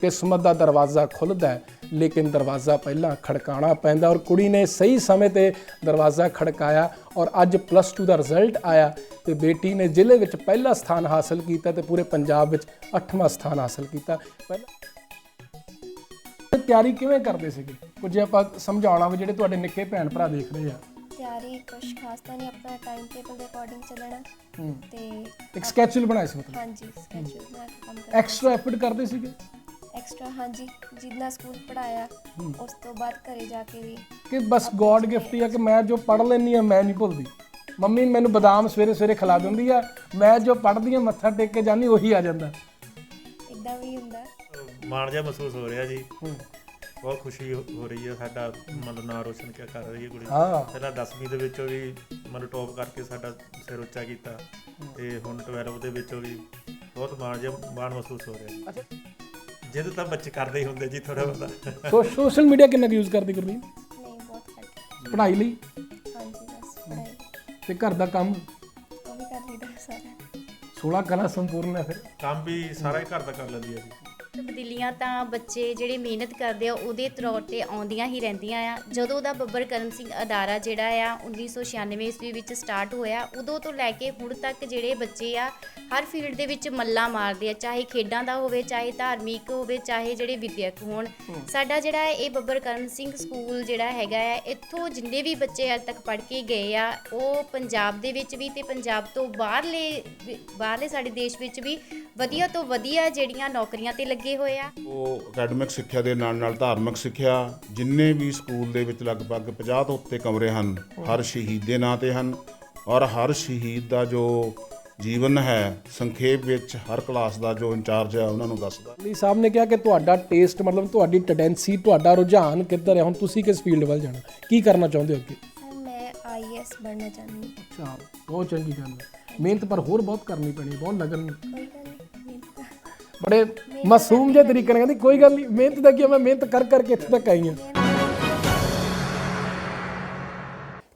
ਕਿਸਮਤ ਦਾ ਦਰਵਾਜ਼ਾ ਖੁੱਲਦਾ ਲੇਕਿਨ ਦਰਵਾਜ਼ਾ ਪਹਿਲਾਂ ਖੜਕਾਣਾ ਪੈਂਦਾ ਔਰ ਕੁੜੀ ਨੇ ਸਹੀ ਸਮੇਂ ਤੇ ਦਰਵਾਜ਼ਾ ਖੜਕਾਇਆ ਔਰ ਅੱਜ ਪਲੱਸ 2 ਦਾ ਰਿਜ਼ਲਟ ਆਇਆ ਤੇ ਬੇਟੀ ਨੇ ਜ਼ਿਲ੍ਹੇ ਵਿੱਚ ਪਹਿਲਾ ਸਥਾਨ ਹਾਸਲ ਕੀਤਾ ਤੇ ਪੂਰੇ ਪੰਜਾਬ ਵਿੱਚ 8ਵਾਂ ਸਥਾਨ ਹਾਸਲ ਕੀਤਾ। ਪਹਿਲਾਂ ਤਿਆਰੀ ਕਿਵੇਂ ਕਰਦੇ ਸੀਗੇ? ਕੁਝ ਆਪਾਂ ਸਮਝਾਉਣਾ ਵੀ ਜਿਹੜੇ ਤੁਹਾਡੇ ਨਿੱਕੇ ਭੈਣ ਭਰਾ ਦੇਖ ਰਹੇ ਆ। ਤਿਆਰੀ ਕੁਛ ਖਾਸ ਤਾਂ ਨਹੀਂ ਆਪਣਾ ਟਾਈਮ ਟੇਬਲ ਦੇ ਅਕੋਰਡਿੰਗ ਚੱਲਣਾ। ਤੇ ਇੱਕ ਸਕੈਚੂਅਲ ਬਣਾਇਆ ਸੀ ਮਤਲਬ? ਹਾਂਜੀ ਸਕੈਜੂਲ ਬਣਾ ਕੇ ਕੰਮ ਕਰਨਾ ਐਕਸਟਰਾ ਐਫਰਟ ਕਰਦੇ ਸੀਗੇ? ਐਕਸਟਰਾ ਹਾਂਜੀ ਜਿੰਨਾ ਸਕੂਲ ਪੜਾਇਆ ਉਸ ਤੋਂ ਬਾਅਦ ਘਰੇ ਜਾ ਕੇ ਵੀ ਕਿ ਬਸ ਗੋਡ ਗਿਫਟ ਹੀ ਆ ਕਿ ਮੈਂ ਜੋ ਪੜ ਲੈਂਦੀ ਆ ਮੈਂ ਨਹੀਂ ਭੁੱਲਦੀ। ਮੰਮੀ ਮੈਨੂੰ ਬਦਾਮ ਸਵੇਰੇ ਸਵੇਰੇ ਖਿਲਾ ਦਿੰਦੀ ਆ ਮੈਂ ਜੋ ਪੜਦੀ ਆ ਮੱਥਾ ਟੇਕ ਕੇ ਜਾਂਦੀ ਉਹੀ ਆ ਜਾਂਦਾ। ਇਦਾਂ ਵੀ ਹੁੰਦਾ। ਮਾਣ ਜਿਹਾ ਮਹਿਸੂਸ ਹੋ ਰਿਹਾ ਜੀ। ਹੂੰ। ਬਹੁਤ ਖੁਸ਼ੀ ਹੋ ਹੋ ਰਹੀ ਹੈ ਸਾਡਾ ਮਤਲਬ ਨਾਂ ਰੋਸ਼ਨ ਕਿਆ ਕਰ ਰਹੀ ਹੈ ਕੁੜੀ। ਹਾਂ। ਪਹਿਲਾਂ 10ਵੀਂ ਦੇ ਵਿੱਚੋਂ ਵੀ ਮਤਲਬ ਟੌਪ ਕਰਕੇ ਸਾਡਾ ਸਿਰ ਉੱਚਾ ਕੀਤਾ। ਤੇ ਹੁਣ 12 ਦੇ ਵਿੱਚੋਂ ਵੀ ਬਹੁਤ ਮਾਣ ਜਿਹਾ ਮਾਣ ਮਹਿਸੂਸ ਹੋ ਰਿਹਾ। ਜੀ ਅੱਛਾ। ਜਿੱਦ ਤਾਂ ਬੱਚੇ ਕਰਦੇ ਹੀ ਹੁੰਦੇ ਜੀ ਥੋੜਾ ਬਹੁਤਾ। ਸੋ ਸੋਸ਼ਲ ਮੀਡੀਆ ਕਿੰਨਾ ਯੂਜ਼ ਕਰਦੀ ਗੁਰਲੀਨ ਨਹੀਂ ਬਹੁਤ ਘੱਟ। ਪੜ੍ਹਾਈ ਲਈ? ਹਾਂਜੀ ਬਸ ਤੇ ਘਰ ਦਾ ਕੰਮ? ਉਹ ਵੀ ਕਰ ਲਈਦਾ ਸਾਰਾ। 16 ਕਲਾ ਸੰਪੂਰਨ ਹੈ ਫਿਰ। ਕੰਮ ਵੀ ਸਾਰਾ ਹੀ ਘਰ ਦਾ ਕਰ ਲੈਂਦੀ ਹੈ ਜੀ। ਤਬਦੀਲੀਆਂ ਤਾਂ ਬੱਚੇ ਜਿਹੜੇ ਮਿਹਨਤ ਕਰਦੇ ਆ ਉਹਦੇ ਤੌਰ ਤੇ ਆਉਂਦੀਆਂ ਹੀ ਰਹਿੰਦੀਆਂ ਆ। ਜਦੋਂ ਦਾ ਬੱਬਰ ਕਰਮ ਸਿੰਘ ਅਦਾਰਾ ਜਿਹੜਾ ਆ 1996 ਈਸਵੀ ਵਿੱਚ ਸਟਾਰਟ ਹੋਇਆ ਉਦੋਂ ਤੋਂ ਲੈ ਕੇ ਹੁਣ ਤੱਕ ਜਿਹੜੇ ਬੱਚੇ ਆ ਹਰ ਫੀਲਡ ਦੇ ਵਿੱਚ ਮੱਲਾ ਮਾਰਦੇ ਆ ਚਾਹੇ ਖੇਡਾਂ ਦਾ ਹੋਵੇ ਚਾਹੇ ਧਾਰਮਿਕ ਹੋਵੇ ਚਾਹੇ ਜਿਹੜੇ ਵਿਦਿਅਕ ਹੋਣ। ਸਾਡਾ ਜਿਹੜਾ ਇਹ ਬੱਬਰ ਕਰਮ ਸਿੰਘ ਸਕੂਲ ਜਿਹੜਾ ਹੈਗਾ ਆ ਇੱਥੋਂ ਜਿੰਨੇ ਵੀ ਬੱਚੇ ਅੱਜ ਤੱਕ ਪੜ੍ਹ ਕੇ ਗਏ ਆ ਉਹ ਪੰਜਾਬ ਦੇ ਵਿੱਚ ਵੀ ਤੇ ਪੰਜਾਬ ਤੋਂ ਬਾਹਰਲੇ ਬਾਹਰਲੇ ਸਾਡੇ ਦੇਸ਼ ਵਿੱਚ ਵੀ ਵਧੀਆ ਤੋਂ ਵਧੀਆ ਜਿਹੜੀਆਂ ਨੌਕਰੀਆਂ ਤੇ ਲੱਗੇ ਹੋਏ ਆ? ਉਹ ਅਕੈਡਮਿਕ ਸਿੱਖਿਆ ਦੇ ਨਾਲ ਨਾਲ ਧਾਰਮਿਕ ਸਿੱਖਿਆ ਜਿੰਨੇ ਵੀ ਸਕੂਲ ਦੇ ਵਿੱਚ ਲਗਭਗ 50 ਤੋਂ ਉੱਤੇ ਕਮਰੇ ਹਨ ਹਰ ਸ਼ਹੀਦ ਦੇ ਨਾਂ ਤੇ ਹਨ ਔਰ ਹਰ ਸ਼ਹੀਦ ਦਾ ਜੋ ਜੀਵਨ ਹੈ ਸੰਖੇਪ ਵਿੱਚ ਹਰ ਕਲਾਸ ਦਾ ਜੋ ਇੰਚਾਰਜ ਹੈ ਉਹਨਾਂ ਨੂੰ ਦੱਸਦਾ। ਲਈ ਸਾਹਿਬ ਨੇ ਕਿਹਾ ਕਿ ਤੁਹਾਡਾ ਟੇਸਟ ਮਤਲਬ ਤੁਹਾਡੀ ਟੈਂਡੈਂਸੀ ਤੁਹਾਡਾ ਰੁਝਾਨ ਕਿੱਧਰ ਹੈ? ਹੁਣ ਤੁਸੀਂ ਕਿਸ ਫੀਲਡ ਵੱਲ ਜਾਣਾ? ਕੀ ਕਰਨਾ ਚਾਹੁੰਦੇ ਹੋ ਅੱਗੇ? ਮੈਂ ਆਈਐਸ ਬਣਨਾ ਚਾਹੁੰਦੀ ਹਾਂ। ਅੱਛਾ ਬਹੁਤ ਚੰਗੀ ਗੱਲ ਹੈ। ਮਿਹਨਤ ਪਰ ਹੋਰ ਬਹੁਤ ਕਰਨੀ ਪੈਣੀ ਹੈ, ਬਹੁਤ ਲਗਨ ਬੜੇ ਮਾਸੂਮ ਜਿਹੇ ਤਰੀਕੇ ਨਾਲ ਕਹਿੰਦੀ ਕੋਈ ਗੱਲ ਨਹੀਂ ਮਿਹਨਤ ਦਾ ਕੀ ਹੈ, ਮੈਂ ਮਿਹਨਤ ਕਰ ਕਰਕੇ ਇੱਥੇ ਤੱਕ ਆਈ ਹਾਂ।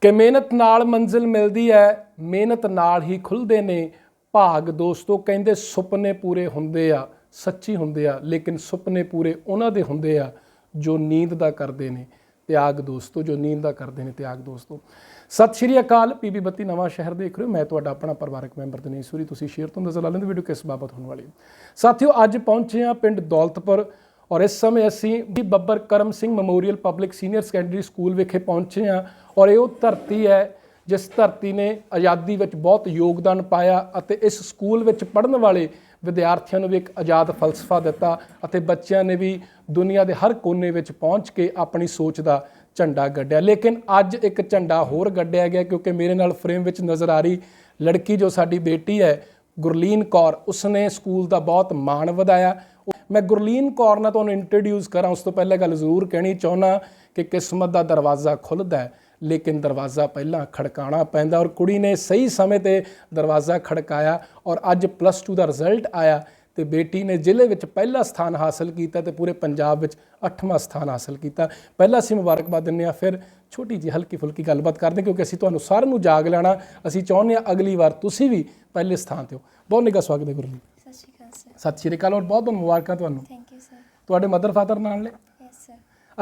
ਕਿ ਮਿਹਨਤ ਨਾਲ ਮੰਜ਼ਿਲ ਮਿਲਦੀ ਹੈ ਮਿਹਨਤ ਨਾਲ ਹੀ ਖੁੱਲਦੇ ਨੇ। ਭਾਗ ਦੋਸਤੋ ਕਹਿੰਦੇ ਸੁਪਨੇ ਪੂਰੇ ਹੁੰਦੇ ਆ ਸੱਚੀ ਹੁੰਦੇ ਆ ਲੇਕਿਨ ਸੁਪਨੇ ਪੂਰੇ ਉਹਨਾਂ ਦੇ ਹੁੰਦੇ ਆ ਜੋ ਨੀਂਦ ਦਾ ਕਰਦੇ ਨੇ। ਤਿਆਗ ਦੋਸਤੋ, ਜੋ ਨੀਂਦ ਦਾ ਕਰਦੇ ਨੇ ਤਿਆਗ ਦੋਸਤੋ। ਸਤਿ ਸ਼੍ਰੀ ਅਕਾਲ ਪੀਬੀ ਬੱਤੀ ਨਵਾਂ ਸ਼ਹਿਰ ਦੇਖ ਰਹੇ ਹੋ। ਮੈਂ ਤੁਹਾਡਾ ਆਪਣਾ ਪਰਿਵਾਰਕ ਮੈਂਬਰ ਦਿਨੇਸ਼ ਸੂਰੀ, ਤੁਸੀਂ ਸ਼ੇਅਰ ਤੋਂ ਨਜ਼ਰ ਲਾ ਲੈਂਦੇ ਵੀਡੀਓ ਕਿਸ ਬਾਬਤ ਹੋਣ ਵਾਲੀ ਹੈ। ਸਾਥੀਓ, ਅੱਜ ਪਹੁੰਚੇ ਹਾਂ ਪਿੰਡ ਦੌਲਤਪੁਰ ਔਰ ਇਸ ਸਮੇਂ ਅਸੀਂ ਵੀ Babbar Karam Singh memorial public senior secondary school ਵਿਖੇ ਪਹੁੰਚੇ ਹਾਂ ਔਰ ਇਹ ਉਹ ਧਰਤੀ ਹੈ ਜਿਸ ਧਰਤੀ ਨੇ ਆਜ਼ਾਦੀ ਵਿੱਚ ਬਹੁਤ ਯੋਗਦਾਨ ਪਾਇਆ ਅਤੇ ਇਸ ਸਕੂਲ ਵਿੱਚ ਪੜ੍ਹਨ ਵਾਲੇ ਵਿਦਿਆਰਥੀਆਂ ਨੂੰ ਵੀ ਇੱਕ ਆਜ਼ਾਦ ਫਲਸਫਾ ਦਿੱਤਾ ਅਤੇ ਬੱਚਿਆਂ ਨੇ ਵੀ ਦੁਨੀਆ ਦੇ ਹਰ ਕੋਨੇ ਵਿੱਚ ਪਹੁੰਚ ਕੇ ਆਪਣੀ ਸੋਚ ਦਾ ਝੰਡਾ ਗੱਡਿਆ। ਲੇਕਿਨ ਅੱਜ ਇੱਕ ਝੰਡਾ ਹੋਰ ਗੱਡਿਆ ਗਿਆ ਕਿਉਂਕਿ ਮੇਰੇ ਨਾਲ ਫਰੇਮ ਵਿੱਚ ਨਜ਼ਰ ਆ ਰਹੀ ਲੜਕੀ ਜੋ ਸਾਡੀ ਬੇਟੀ ਹੈ, ਗੁਰਲੀਨ ਕੌਰ, ਉਸਨੇ ਸਕੂਲ ਦਾ ਬਹੁਤ ਮਾਣ ਵਧਾਇਆ। ਮੈਂ ਗੁਰਲੀਨ ਕੌਰ ਨਾਲ ਤੁਹਾਨੂੰ ਇੰਟਰੋਡਿਊਸ ਕਰਾਂ, ਉਸ ਤੋਂ ਪਹਿਲਾਂ ਗੱਲ ਜ਼ਰੂਰ ਕਹਿਣੀ ਚਾਹੁੰਦਾ ਕਿ ਕਿਸਮਤ ਦਾ ਦਰਵਾਜ਼ਾ ਖੁੱਲਦਾ ਹੈ। ਲੇਕਿਨ ਦਰਵਾਜ਼ਾ ਪਹਿਲਾਂ ਖੜਕਾਣਾ ਪੈਂਦਾ ਔਰ ਕੁੜੀ ਨੇ ਸਹੀ ਸਮੇਂ ਤੇ ਦਰਵਾਜ਼ਾ ਖੜਕਾਇਆ ਔਰ ਅੱਜ ਪਲੱਸ 2 ਦਾ ਰਿਜ਼ਲਟ ਆਇਆ ਤੇ ਬੇਟੀ ਨੇ ਜ਼ਿਲ੍ਹੇ ਵਿੱਚ ਪਹਿਲਾ ਸਥਾਨ ਹਾਸਲ ਕੀਤਾ ਤੇ ਪੂਰੇ ਪੰਜਾਬ ਵਿੱਚ 8ਵਾਂ ਸਥਾਨ ਹਾਸਲ ਕੀਤਾ। ਪਹਿਲਾਂ ਅਸੀਂ ਮੁਬਾਰਕਬਾਦ ਦਿੰਦੇ ਹਾਂ ਫਿਰ ਛੋਟੀ ਜਿਹੀ ਹਲਕੀ ਫੁਲਕੀ ਗੱਲਬਾਤ ਕਰਦੇ ਕਿਉਂਕਿ ਅਸੀਂ ਤੁਹਾਨੂੰ ਸਾਰਿਆਂ ਨੂੰ ਜਾਗ ਲੈਣਾ ਅਸੀਂ ਚਾਹੁੰਦੇ ਹਾਂ ਅਗਲੀ ਵਾਰ ਤੁਸੀਂ ਵੀ ਪਹਿਲੇ ਸਥਾਨ ਤੇ ਹੋ। ਬਹੁਤ ਨਿੱਘਾ ਸਵਾਗਤ ਹੈ ਗੁਰਲੀਨ ਸਤਿ ਸ਼੍ਰੀ ਅਕਾਲ ਸਰ। ਸਤਿ ਸ਼੍ਰੀ ਅਕਾਲ ਔਰ ਬਹੁਤ ਬਹੁਤ ਮੁਬਾਰਕਾਂ ਤੁਹਾਨੂੰ। ਥੈਂਕ ਯੂ ਸਰ ਤੁਹਾਡੇ ਮਦਰ ਫਾਦਰ ਨਾਲ ਨੇ?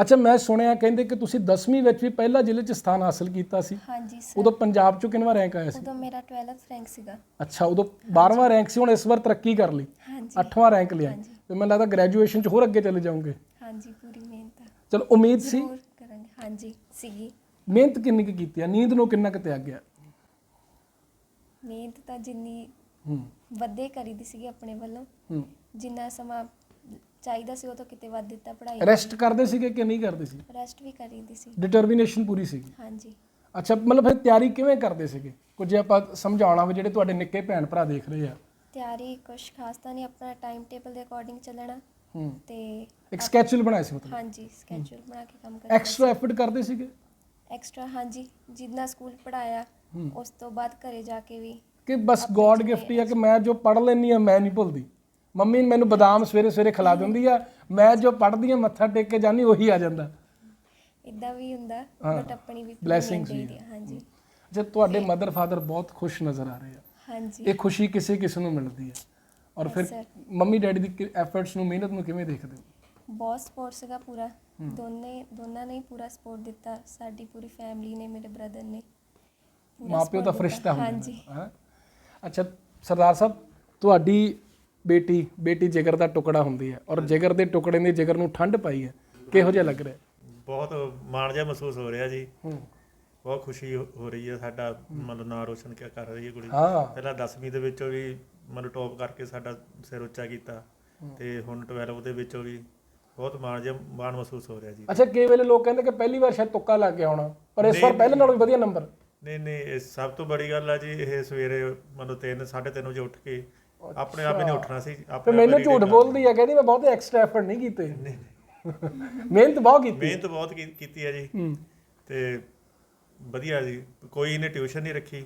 ਅੱਛਾ ਮੈਂ ਸੁਣਿਆ ਕਹਿੰਦੇ ਕਿ ਤੁਸੀਂ 10ਵੀਂ ਵਿੱਚ ਵੀ ਪਹਿਲਾ ਜ਼ਿਲ੍ਹੇ 'ਚ ਸਥਾਨ ਹਾਸਲ ਕੀਤਾ ਸੀ। ਹਾਂਜੀ ਸਰ। ਉਦੋਂ ਪੰਜਾਬ 'ਚੋਂ ਕਿੰਨਵਾ ਰੈਂਕ ਆਇਆ ਸੀ? ਉਦੋਂ ਮੇਰਾ 12th ਰੈਂਕ ਸੀਗਾ। ਅੱਛਾ ਉਦੋਂ 12ਵਾਂ ਰੈਂਕ ਸੀ ਹੁਣ ਇਸ ਵਾਰ ਤਰੱਕੀ ਕਰ ਲਈ। ਹਾਂਜੀ। 8ਵਾਂ ਰੈਂਕ ਲਿਆ। ਤੇ ਮੈਨੂੰ ਲੱਗਦਾ ਗ੍ਰੈਜੂਏਸ਼ਨ 'ਚ ਹੋਰ ਅੱਗੇ ਚਲੇ ਜਾਓਗੇ। ਹਾਂਜੀ ਪੂਰੀ ਮਿਹਨਤ। ਚਲੋ ਉਮੀਦ ਸੀ? ਜ਼ਰੂਰ ਕਰਾਂਗੇ। ਹਾਂਜੀ ਸੀਗੀ। ਮਿਹਨਤ ਕਿੰਨੀ ਕੁ ਕੀਤੀ ਆ? ਨੀਂਦ ਨੂੰ ਕਿੰਨਾ ਕੁ ਤਿਆਗਿਆ ਮਿਹਨਤ ਤਾਂ ਜਿੰਨੀ ਹੂੰ। ਵੱਧੇ ਕਰੀਦੀ ਸੀਗੀ ਆਪਣੇ ਵੱਲੋਂ। ਹੂੰ। ਜਿੰਨਾ ਸਮਾਂ ਚਾਹੀਦਾ ਸੀ ਉਹ ਤੋਂ ਕਿਤੇ ਵੱਧ ਦਿੱਤਾ ਪੜ੍ਹਾਈ ਰੈਸਟ ਕਰਦੇ ਸੀਗੇ ਕਿ ਨਹੀਂ ਕਰਦੇ ਸੀ? ਰੈਸਟ ਵੀ ਕਰੀਦੀ ਸੀ। ਡਿਟਰਮੀਨੇਸ਼ਨ ਪੂਰੀ ਸੀਗੀ? ਹਾਂਜੀ। ਅੱਛਾ ਮਤਲਬ ਫਿਰ ਤਿਆਰੀ ਕਿਵੇਂ ਕਰਦੇ ਸੀਗੇ? ਕੁਝ ਜੇ ਆਪਾਂ ਸਮਝਾਉਣਾ ਵੀ ਜਿਹੜੇ ਤੁਹਾਡੇ ਨਿੱਕੇ ਭੈਣ ਭਰਾ ਦੇਖ ਰਹੇ ਆ। ਤਿਆਰੀ ਕੁਛ ਖਾਸ ਤਾਂ ਨਹੀਂ ਆਪਣਾ ਟਾਈਮ ਟੇਬਲ ਦੇ ਅਕੋਰਡਿੰਗ ਚੱਲਣਾ। ਹੂੰ। ਤੇ ਇੱਕ ਸਕੈਚੂਅਲ ਬਣਾਇਆ ਸੀ ਮਤਲਬ? ਹਾਂਜੀ ਸਕੇਜੂਲ ਬਣਾ ਕੇ ਕੰਮ ਕਰਨਾ ਐਕਸਟਰਾ ਐਫਰਟ ਕਰਦੇ ਸੀਗੇ? ਐਕਸਟਰਾ ਹਾਂਜੀ ਜਿੰਨਾ ਸਕੂਲ ਪੜਾਇਆ ਉਸ ਤੋਂ ਬਾਅਦ ਘਰੇ ਜਾ ਕੇ ਵੀ ਕਿ ਬਸ ਗੋਡ ਗਿਫਟ ਹੀ ਆ ਕਿ ਮੈਂ ਜੋ ਪੜ ਲੈਂਦੀ ਆ ਮੈਂ ਨਹੀਂ ਭੁੱਲਦੀ। ਮੰਮੀ ਮੈਨੂੰ ਬਦਾਮ ਸਵੇਰੇ ਸਵੇਰੇ ਖਿਲਾ ਦਿੰਦੀ ਆ ਮੈਂ ਜੋ ਪੜਦੀ ਆ ਮੱਥਾ ਟੇਕ ਕੇ ਜਾਂਦੀ ਉਹੀ ਆ ਜਾਂਦਾ। ਇਦਾਂ ਵੀ ਹੁੰਦਾ। ਬਟ ਆਪਣੀ ਵੀ ਵੀ ਚਾਹੀਦੀ ਆ ਹਾਂਜੀ। ਜੇ ਤੁਹਾਡੇ ਮਦਰ ਫਾਦਰ ਬਹੁਤ ਖੁਸ਼ ਨਜ਼ਰ ਆ ਰਹੇ ਆ। ਹਾਂਜੀ। ਇਹ ਖੁਸ਼ੀ ਕਿਸੇ ਕਿਸੇ ਨੂੰ ਮਿਲਦੀ ਹੈ ਔਰ ਫਿਰ. ਮੰਮੀ ਡੈਡੀ ਦੀ ਐਫਰਟਸ ਨੂੰ ਮਿਹਨਤ ਨੂੰ ਕਿਵੇਂ ਦੇਖਦੇ ਹੋ? ਬਹੁਤ ਸਪੋਰਟ ਸੀਗਾ ਪੂਰਾ। ਦੋਨੇ ਦੋਨਾਂ ਨੇ ਪੂਰਾ ਸਪੋਰਟ ਦਿੱਤਾ। ਸਾਡੀ ਪੂਰੀ ਫੈਮਿਲੀ ਨੇ ਮੇਰੇ ਬ੍ਰਦਰ ਨੇ। ਮਾਪਿਓ ਦਾ ਫਰਿਸ਼ਤਾ। ਹੁੰਦਾ ਹਾਂਜੀ। ਹੈ? ਅੱਛਾ ਸਰਦਾਰ ਸਾਹਿਬ ਤੁਹਾਡੀ ਬੇਟੀ ਬੇਟੀ ਜਿਗਰ ਦਾ ਟੁਕੜਾ ਹੁੰਦੀ ਹੈ ਔਰ ਜਿਗਰ ਦੇ ਟੁਕੜੇ ਨੇ ਜਿਗਰ ਨੂੰ ਠੰਡ ਪਾਈ ਹੈ। ਕਿਹੋ ਜਿਹਾ ਲੱਗ ਰਿਹਾ? ਬਹੁਤ ਮਾਣ ਜਿਹਾ ਮਹਿਸੂਸ ਹੋ ਰਿਹਾ ਜੀ। ਬਹੁਤ ਖੁਸ਼ੀ ਹੋ ਰਹੀ ਹੈ ਸਾਡਾ ਮਤਲਬ ਨਾਂ ਰੋਸ਼ਨ ਕਿਆ ਕਰ ਰਹੀ ਹੈ ਕੁੜੀ। ਪਹਿਲਾਂ 10ਵੀਂ ਦੇ ਵਿੱਚੋਂ ਵੀ ਮਤਲਬ ਟੌਪ ਕਰਕੇ ਸਾਡਾ ਸਿਰ ਉੱਚਾ ਕੀਤਾ ਤੇ ਹੁਣ 12 ਦੇ ਵਿੱਚੋਂ ਵੀ ਬਹੁਤ ਮਾਣ ਜਿਹਾ ਮਾਣ ਮਹਿਸੂਸ ਹੋ ਰਿਹਾ ਜੀ। ਅੱਛਾ ਕਈ ਵੇਲੇ ਲੋਕ ਕਹਿੰਦੇ ਕਿ ਪਹਿਲੀ ਵਾਰ ਸ਼ਾਇਦ ਤੁੱਕਾ ਲੱਗ ਗਿਆ ਹੋਣਾ ਪਰ ਇਸ ਵਾਰ ਪਹਿਲੇ ਨਾਲੋਂ ਵੀ ਵਧੀਆ ਨੰਬਰ। ਨਹੀਂ ਨਹੀਂ ਇਹ ਸਭ ਤੋਂ ਬੜੀ ਗੱਲ ਆ ਜੀ ਇਹ ਸਵੇਰੇ ਮਤਲਬ 3 3:30 ਵਜੇ ਉੱਠ ਕੇ ਆਪਣੇ ਆਪ ਹੀ ਨਹੀਂ ਉੱਠਣਾ ਸੀ ਤੇ ਆਪਣੇ ਮੈਨੂੰ ਹੀ ਝੂਠ ਬੋਲਦੀ ਹੈ ਕਹਿੰਦੀ ਮੈਂ ਬਹੁਤੇ ਐਕਸਟਰਾ ਐਫਰਟ ਨਹੀਂ ਕੀਤੇ। ਮਿਹਨਤ ਬਹੁਤ ਕੀਤੀ। ਮਿਹਨਤ ਬਹੁਤ ਕੀ- ਕੀਤੀ ਹੈ ਜੀ। ਹੂੰ। ਤੇ ਵਧੀਆ ਜੀ ਕੋਈ ਇਹਨੇ ਟਿਊਸ਼ਨ ਨਹੀਂ ਰੱਖੀ।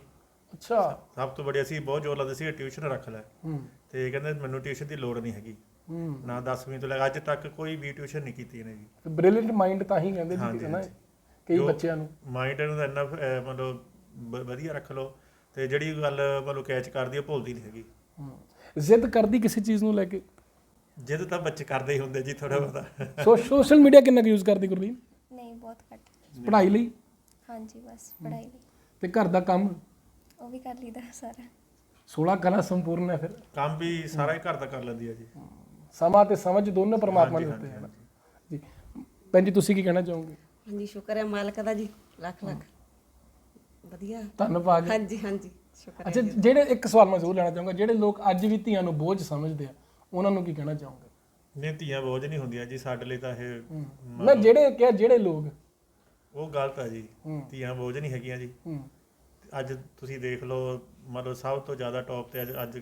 ਅੱਛਾ। ਸਭ ਤੋਂ ਬੜੀ ਅਸੀਂ ਬਹੁਤ ਜ਼ੋਰ ਲਾਉਂਦੇ ਸੀ ਟਿਊਸ਼ਨ ਰੱਖ ਲੈ। ਹੂੰ। ਤੇ ਕਹਿੰਦੇ ਮੈਨੂੰ ਟਿਊਸ਼ਨ ਦੀ ਲੋੜ ਨਹੀਂ ਹੈਗੀ। ਹੂੰ। ਨਾ 10ਵੀਂ ਤੋਂ ਲੈ ਕੇ ਅੱਜ ਤੱਕ ਕੋਈ ਵੀ ਟਿਊਸ਼ਨ ਨਹੀਂ ਕੀਤੀ ਇਹਨੇ ਜੀ। ਬ੍ਰਿਲੀਅੰਟ ਮਾਈਂਡ ਤਾਂ ਹੀ ਕਹਿੰਦੇ ਜੀ ਹਾਂਜੀ, ਨਾ ਹਾਂਜੀ। ਕਈ ਜੋ- ਬੱਚਿਆਂ ਨੂੰ। ਮਾਈਂਡ ਨੂੰ ਤਾਂ ਇੰਨਾ ਅਹ, ਮਤਲਬ ਵ- ਵਧੀਆ ਰੱਖ ਲਓ। ਤੇ ਜਿਹੜੀ ਗੱਲ ਮਤਲਬ ਕੈਚ ਕਰਦੀ ਉਹ ਭੁੱਲਦੀ ਨਹੀਂ ਹੈਗੀ। ਹੂੰ। ਜ਼ਿੱਦ ਕਰਦੀ ਕਿਸੇ ਚੀਜ਼ ਨੂੰ ਲੈ ਕੇ। ਜਿੱਦ ਤਾਂ ਬੱਚੇ ਕਰਦੇ ਹੀ ਹੁੰਦੇ ਜੀ ਥੋੜਾ ਬਹੁਤਾ। ਸੋ ਸੋਸ਼ਲ ਮੀਡੀਆ ਕਿੰਨਾ ਕੁ ਯੂਜ਼ ਕਰਦੀ ਗੁਰਲੀਨ ਨਹੀਂ ਬਹੁਤ ਘੱਟ। ਪੜ੍ਹਾਈ ਲਈ? ਹਾਂਜੀ ਬਸ ਪੜ੍ਹਾਈ ਲਈ। ਤੇ ਘਰ ਦਾ ਕੰਮ? ਉਹ ਵੀ ਕਰ ਲਈਦਾ ਸਾਰਾ। 16 ਕਲਾ ਸੰਪੂਰਨ ਹੈ ਫਿਰ। ਕੰਮ ਵੀ ਸਾਰਾ ਹੀ ਘਰ ਦਾ ਕਰ ਲੈਂਦੀ ਹੈ ਜੀ। ਸਮਾਂ ਤੇ ਸਮਝ ਦੋਨੋਂ ਪਰਮਾਤਮਾ ਹਾਂਜੀ, ਦਿੱਤੇ ਹਨ ਜੀ। ਭੈਣ ਜੀ ਤੁਸੀਂ ਕੀ ਕਹਿਣਾ ਚਾਹੋਗੇ? ਹਾਂਜੀ ਸ਼ੁਕਰ ਹੈ ਮਾਲਕ ਦਾ ਜੀ ਲੱਖ ਲੱਖ ਵਧੀਆ। ਧੰਨਵਾਦ ਹਾਂਜੀ ਹਾਂਜੀ। ਸ਼ੁਕਰ ਹੈ ਅੱਛਾ ਜਿਹੜੇ ਇੱਕ ਸਵਾਲ ਮੈਂ ਜ਼ਰੂਰ ਲੈਣਾ ਚਾਹੂੰਗਾ ਜਿਹੜੇ ਲੋਕ ਅੱਜ ਵੀ ਧੀਆਂ ਨੂੰ ਬੋਝ ਸਮਝਦੇ ਆ ਉਹਨਾਂ ਨੂੰ ਕੀ ਕਹਿਣਾ ਚਾਹੋਗੇ? ਨਹੀਂ ਧੀਆਂ ਬੋਝ ਨਹੀਂ ਹੁੰਦੀਆਂ ਜੀ ਸਾਡੇ ਲਈ ਤਾਂ ਇਹ ਮੈਂ ਜਿਹੜੇ ਕਿਹਾ ਜਿਹੜੇ ਲੋਕ। ਉਹ ਗਲਤ ਹੈ ਜੀ। ਧੀਆਂ ਬੋਝ ਨਹੀਂ ਹੈਗੀਆਂ ਜੀ। ਅੱਜ ਤੁਸੀਂ ਦੇਖ ਲਓ ਮਤਲਬ ਸਭ ਤੋਂ ਜ਼ਿਆਦਾ ਟੌਪ ਤੇ ਅੱਜ ਅੱਜ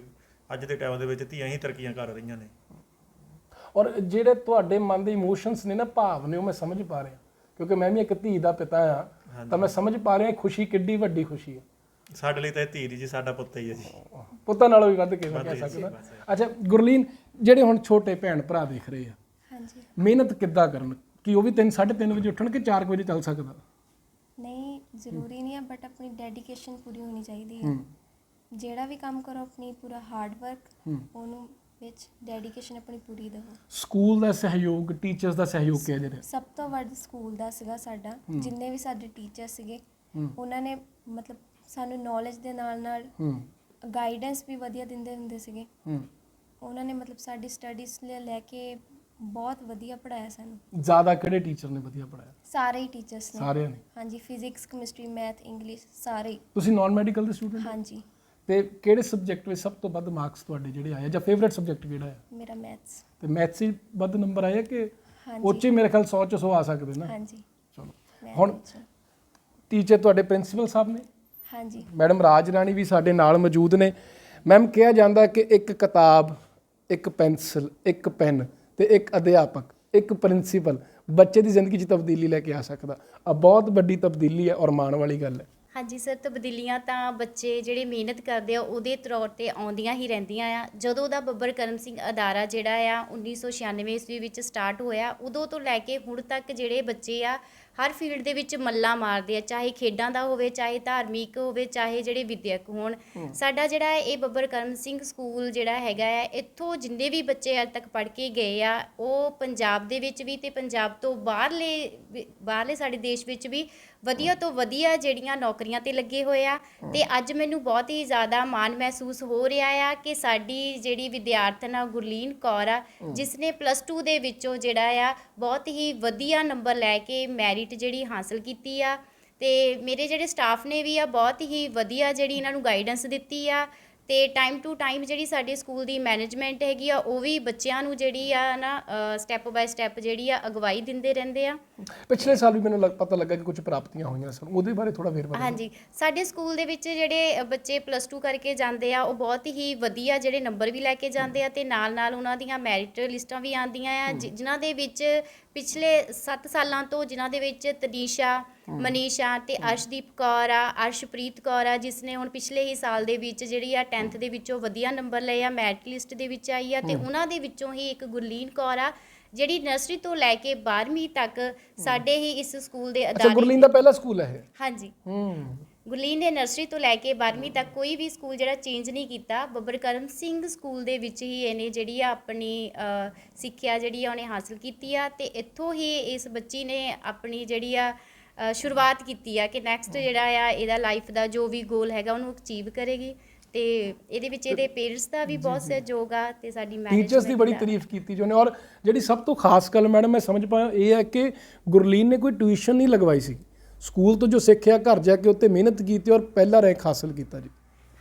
ਅੱਜ ਦੇ ਟਾਈਮ ਦੇ ਵਿੱਚ ਧੀਆਂ ਹੀ ਤਰੱਕੀਆਂ ਕਰ ਰਹੀਆਂ ਨੇ। ਔਰ ਜਿਹੜੇ ਤੁਹਾਡੇ ਮਨ ਦੇ ਇਮੋਸ਼ਨਸ ਨੇ ਨਾ ਭਾਵ ਨੇ ਉਹ ਮੈਂ ਸਮਝ ਪਾ ਰਿਹਾ। ਕਿਉਂਕਿ ਮੈਂ ਵੀ ਇੱਕ ਧੀ ਦਾ ਪਿਤਾ ਆ ਤਾਂ ਮੈਂ ਸਮਝ ਪਾ ਰਿਹਾ ਖੁਸ਼ੀ ਕਿੱਡੀ ਵੱਡੀ ਖੁਸ਼ੀ ਹੈ। ਸਾਡੇ ਲਈ ਤਾਂ ਇਹ ਧੀ ਨਹੀਂ ਜੀ ਸਾਡਾ ਪੁੱਤ ਹੀ ਹੈ ਜੀ। ਪੁੱਤਾਂ ਨਾਲੋਂ ਵੀ ਵੱਧ ਕੇ ਮੈਂ ਕਹਿ ਸਕਦਾ ਅੱਛਾ ਗੁਰਲੀਨ ਜਿਹੜੇ ਹੁਣ ਛੋਟੇ ਭੈਣ ਭਰਾ ਦੇਖ ਰਹੇ ਆ ਹਾਂਜੀ। ਮਿਹਨਤ ਕਿੱਦਾਂ ਕਰਨ? ਕਿ ਉਹ ਵੀ 3 3:30 ਵਜੇ ਉੱਠਣ ਕਿ 4 ਵਜੇ ਚੱਲ ਸਕਦਾ? ਨਹੀਂ ਜ਼ਰੂਰੀ ਨਹੀਂ ਹੈ ਬਟ ਆਪਣੀ ਡੈਡੀਕੇਸ਼ਨ ਪੂਰੀ ਹੋਣੀ ਚਾਹੀਦੀ ਹੈ। ਜਿਹੜਾ ਵੀ ਕੰਮ ਕਰੋ ਆਪਣੀ ਪੂਰਾ ਹਾਰਡ ਵਰਕ ਉਹਨੂੰ ਵਿੱਚ ਡੈਡੀਕੇਸ਼ਨ ਆਪਣੀ ਪੂਰੀ ਦਿਓ ਸਕੂਲ ਦਾ ਸਹਿਯੋਗ ਟੀਚਰਸ ਦਾ ਸਹਿਯੋਗ ਕਿਹਾ ਜਾ ਰਿਹਾ? ਸਭ ਤੋਂ ਵੱਧ ਸਕੂਲ ਦਾ ਸੀਗਾ ਸਾਡਾ। ਜਿੰਨੇ ਵੀ ਸਾਡੇ ਟੀਚਰ ਸੀਗੇ ਉਹਨਾਂ ਨੇ ਮਤਲਬ ਸਾਨੂੰ ਨੌਲੇਜ ਦੇ ਨਾਲ ਨਾਲ ਹੂੰ। ਗਾਈਡੈਂਸ ਵੀ ਵਧੀਆ ਦਿੰਦੇ ਹੁੰਦੇ ਸੀਗੇ। ਹੂੰ। ਉਹਨਾਂ ਨੇ ਮਤਲਬ ਸਾਡੀ ਸਟੱਡੀਜ਼ ਲੈ ਕੇ ਬਹੁਤ ਵਧੀਆ ਪੜਾਇਆ ਸਾਨੂੰ। ਜ਼ਿਆਦਾ ਕਿਹੜੇ ਟੀਚਰ ਨੇ ਵਧੀਆ ਪੜਾਇਆ ਸਾਰੇ ਹੀ ਟੀਚਰਸ ਨੇ। ਸਾਰਿਆਂ ਨੇ? ਹਾਂਜੀ ਫਿਜ਼ਿਕਸ ਕੈਮਿਸਟਰੀ ਮੈਥ ਇੰਗਲਿਸ਼ ਸਾਰੇ ਹੀ। ਤੁਸੀਂ ਨਾਨ ਮੈਡੀਕਲ ਦੇ ਸਟੂਡੈਂਟ ਹਾਂਜੀ। ਤੇ ਕਿਹੜੇ ਸਬਜੈਕਟ ਵਿੱਚ ਸਭ ਤੋਂ ਵੱਧ ਮਾਰਕਸ ਤੁਹਾਡੇ ਜਿਹੜੇ ਆਏ ਆ? ਜਾਂ ਫੇਵਰਿਟ ਸਬਜੈਕਟ ਕਿਹੜਾ ਹੈ ਮੇਰਾ ਮੈਥਸ ਤੇ ਮੈਥਸ ਹੀ ਵੱਧ ਨੰਬਰ ਆਏ ਆ ਕਿ ਹਾਂਜੀ। ਉੱਚੇ ਮੇਰੇ ਖਿਆਲ 100 ਚ 100 ਆ ਸਕਦੇ ਨਾ? ਹਾਂਜੀ। ਚਲੋ। ਹੁਣ। ਟੀਚਰ ਤੁਹਾਡੇ ਪ੍ਰਿੰਸੀਪਲ ਸਾਹਿਬ ਨੇ? ਹਾਂਜੀ। ਮੈਡਮ ਰਾਜ ਰਾਣੀ ਵੀ ਸਾਡੇ ਨਾਲ ਮੌਜੂਦ ਨੇ। ਮੈਮ ਕਿਹਾ ਜਾਂਦਾ ਕਿ ਇੱਕ ਕਿਤਾਬ ਇੱਕ ਪੈਨਸਲ ਇੱਕ ਪੈਨ ਤੇ ਇੱਕ ਅਧਿਆਪਕ ਇੱਕ ਪ੍ਰਿੰਸੀਪਲ ਬੱਚੇ ਦੀ ਜ਼ਿੰਦਗੀ 'ਚ ਤਬਦੀਲੀ ਲੈ ਕੇ ਆ ਸਕਦਾ। ਆ ਬਹੁਤ ਵੱਡੀ ਤਬਦੀਲੀ ਹੈ ਔਰ ਮਾਣ ਵਾਲੀ ਗੱਲ ਹੈ। ਹਾਂਜੀ ਸਰ ਤਬਦੀਲੀਆਂ ਤਾਂ ਬੱਚੇ ਜਿਹੜੇ ਮਿਹਨਤ ਕਰਦੇ ਆ ਉਹਦੇ ਤੌਰ ਤੇ ਆਉਂਦੀਆਂ ਹੀ ਰਹਿੰਦੀਆਂ ਆ। ਜਦੋਂ ਦਾ ਬੱਬਰ ਕਰਮ ਸਿੰਘ ਅਦਾਰਾ ਜਿਹੜਾ ਆ 1996 ਈਸਵੀ ਵਿੱਚ ਸਟਾਰਟ ਹੋਇਆ ਉਦੋਂ ਤੋਂ ਲੈ ਕੇ ਹੁਣ ਤੱਕ ਜਿਹੜੇ ਬੱਚੇ ਆ ਹਰ ਫੀਲਡ ਦੇ ਵਿੱਚ ਮੱਲਾ ਮਾਰਦੇ ਆ ਚਾਹੇ ਖੇਡਾਂ ਦਾ ਹੋਵੇ ਚਾਹੇ ਧਾਰਮਿਕ ਹੋਵੇ ਚਾਹੇ ਜਿਹੜੇ ਵਿਦਿਅਕ ਹੋਣ। ਸਾਡਾ ਜਿਹੜਾ ਇਹ ਬੱਬਰ ਕਰਮ ਸਿੰਘ ਸਕੂਲ ਜਿਹੜਾ ਹੈਗਾ ਆ ਇੱਥੋਂ ਜਿੰਨੇ ਵੀ ਬੱਚੇ ਅੱਜ ਤੱਕ ਪੜ੍ਹ ਕੇ ਗਏ ਆ ਉਹ ਪੰਜਾਬ ਦੇ ਵਿੱਚ ਵੀ ਤੇ ਪੰਜਾਬ ਤੋਂ ਬਾਹਰਲੇ ਬਾਹਰਲੇ ਸਾਡੇ ਦੇਸ਼ ਵਿੱਚ ਵੀ ਵਧੀਆ ਤੋਂ ਵਧੀਆ ਜਿਹੜੀਆਂ ਨੌਕਰੀਆਂ ਤੇ ਲੱਗੇ ਹੋਏ ਆ। ਤੇ ਅੱਜ ਮੈਨੂੰ ਬਹੁਤ ਹੀ ਜ਼ਿਆਦਾ ਮਾਣ ਮਹਿਸੂਸ ਹੋ ਰਿਹਾ ਆ ਕਿ ਸਾਡੀ ਜਿਹੜੀ ਵਿਦਿਆਰਥਣ ਆ ਗੁਰਲੀਨ ਕੌਰ ਆ ਜਿਸ ਨੇ ਪਲੱਸ 2 ਦੇ ਵਿੱਚੋਂ ਜਿਹੜਾ ਆ ਬਹੁਤ ਹੀ ਵਧੀਆ ਨੰਬਰ ਲੈ ਕੇ ਮੈਰਿਟ ਜਿਹੜੀ ਹਾਸਲ ਕੀਤੀ ਆ ਅਤੇ ਮੇਰੇ ਜਿਹੜੇ ਸਟਾਫ ਨੇ ਵੀ ਆ, ਬਹੁਤ ਹੀ ਵਧੀਆ ਜਿਹੜੀ ਇਹਨਾਂ ਨੂੰ ਗਾਈਡੈਂਸ ਦਿੱਤੀ ਆ। ਤੇ ਟਾਈਮ ਟੂ ਟਾਈਮ ਜਿਹੜੀ ਸਾਡੇ ਸਕੂਲ ਦੀ ਮੈਨੇਜਮੈਂਟ ਹੈਗੀ ਆ ਉਹ ਵੀ ਬੱਚਿਆਂ ਨੂੰ ਜਿਹੜੀ ਆ ਨਾ ਸਟੈਪ ਬਾਏ ਸਟੈਪ ਜਿਹੜੀ ਆ ਅਗਵਾਈ ਦਿੰਦੇ ਰਹਿੰਦੇ ਆ ਪਿਛਲੇ ਸਾਲ ਵੀ ਮੈਨੂੰ ਲੱਗ- ਪਤਾ ਲੱਗਾ ਕਿ ਕੁਝ ਪ੍ਰਾਪਤੀਆਂ ਹੋਈਆਂ ਸਨ ਉਹਦੇ ਬਾਰੇ ਥੋੜਾ ਵੇਰਵਾ। ਹਾਂਜੀ ਸਾਡੇ ਸਕੂਲ ਦੇ ਵਿੱਚ ਜਿਹੜੇ ਬੱਚੇ ਪਲੱਸ 2 ਕਰਕੇ ਜਾਂਦੇ ਆ ਉਹ ਬਹੁਤ ਹੀ ਵਧੀਆ ਜਿਹੜੇ ਨੰਬਰ ਵੀ ਲੈ ਕੇ ਜਾਂਦੇ ਆ ਤੇ ਨਾਲ ਨਾਲ ਉਹਨਾਂ ਦੀਆਂ ਮੈਰਿਟ ਲਿਸਟਾਂ ਵੀ ਆਉਂਦੀਆਂ ਆ ਜਿਨ੍ਹਾਂ ਦੇ ਵਿੱਚ ਪਿਛਲੇ 7 ਸਾਲਾਂ ਤੋਂ ਜਿਨ੍ਹਾਂ ਦੇ ਵਿੱਚ ਤਨੀਸ਼ਾ ਮਨੀਸ਼ਾ ਤੇ ਅਰਸ਼ਦੀਪ ਕੌਰ ਆ ਅਰਸ਼ਪ੍ਰੀਤ ਕੌਰ ਆ ਜਿਸ ਨੇ ਹੁਣ ਪਿਛਲੇ ਹੀ ਸਾਲ ਦੇ ਵਿੱਚ ਜਿਹੜੀ ਆ 10th ਦੇ ਵਿੱਚੋਂ ਵਧੀਆ ਨੰਬਰ ਲਏ ਆ ਮੈਰਿਟ ਲਿਸਟ ਦੇ ਵਿੱਚ ਆਈ ਆ ਤੇ ਉਹਨਾਂ ਦੇ ਵਿੱਚੋਂ ਹੀ ਇੱਕ ਗੁਰਲੀਨ ਕੌਰ ਆ ਜਿਹੜੀ ਨਰਸਰੀ ਤੋਂ ਲੈ ਕੇ 12ਵੀਂ ਤੱਕ ਸਾਡੇ ਹੀ ਇਸ ਸਕੂਲ ਦੇ ਅੱਛਾ ਅਦਾਰੇ ਗੁਰਲੀਨ ਦਾ ਪਹਿਲਾ ਸਕੂਲ ਹੈ ਇਹ? ਹਾਂਜੀ। ਹੂੰ। ਗੁਰਲੀਨ ਨੇ ਨਰਸਰੀ ਤੋਂ ਲੈ ਕੇ 12ਵੀਂ ਤੱਕ ਕੋਈ ਵੀ ਸਕੂਲ ਜਿਹੜਾ ਚੇਂਜ ਨਹੀਂ ਕੀਤਾ ਬੱਬਰ ਕਰਮ ਸਿੰਘ ਸਕੂਲ ਦੇ ਵਿੱਚ ਹੀ ਇਹਨੇ ਜਿਹੜੀ ਆ ਆਪਣੀ ਸਿੱਖਿਆ ਜਿਹੜੀ ਆ ਉਹਨੇ ਹਾਸਲ ਕੀਤੀ ਆ ਤੇ ਇੱਥੋਂ ਹੀ ਇਸ ਬੱਚੀ ਨੇ ਆਪਣੀ ਜਿਹੜੀ ਆ ਸ਼ੁਰੂਆਤ ਕੀਤੀ ਆ ਕਿ ਨੈਕਸਟ ਜਿਹੜਾ ਆ ਇਹਦਾ ਲਾਈਫ ਦਾ ਜੋ ਵੀ ਗੋਲ ਹੈਗਾ ਉਹਨੂੰ ਅਚੀਵ ਕਰੇਗੀ ਤੇ ਇਹਦੇ ਵਿੱਚ ਇਹਦੇ ਪੇਰੈਂਟਸ ਦਾ ਵੀ ਬਹੁਤ ਸਹਿਯੋਗ ਆ ਤੇ ਸਾਡੀ ਟੀਚਰਸ ਦੀ ਬੜੀ। ਤਾਰੀਫ ਕੀਤੀ ਜੋ ਨੇ ਔਰ ਜਿਹੜੀ ਸਭ ਤੋਂ ਖਾਸ ਗੱਲ ਮੈਡਮ ਮੈਂ ਸਮਝ ਪਾਇਆ ਇਹ ਹੈ ਕਿ ਗੁਰਲੀਨ ਨੇ ਕੋਈ ਟਿਊਸ਼ਨ ਨਹੀਂ ਲਗਵਾਈ ਸੀ। ਸਕੂਲ ਤੋਂ ਜੋ ਸਿੱਖਿਆ ਘਰ ਜਾ ਕੇ ਉੱਤੇ ਮਿਹਨਤ ਕੀਤੀ ਔਰ ਪਹਿਲਾ ਰੈਂਕ ਹਾਸਲ ਕੀਤਾ ਜੀ।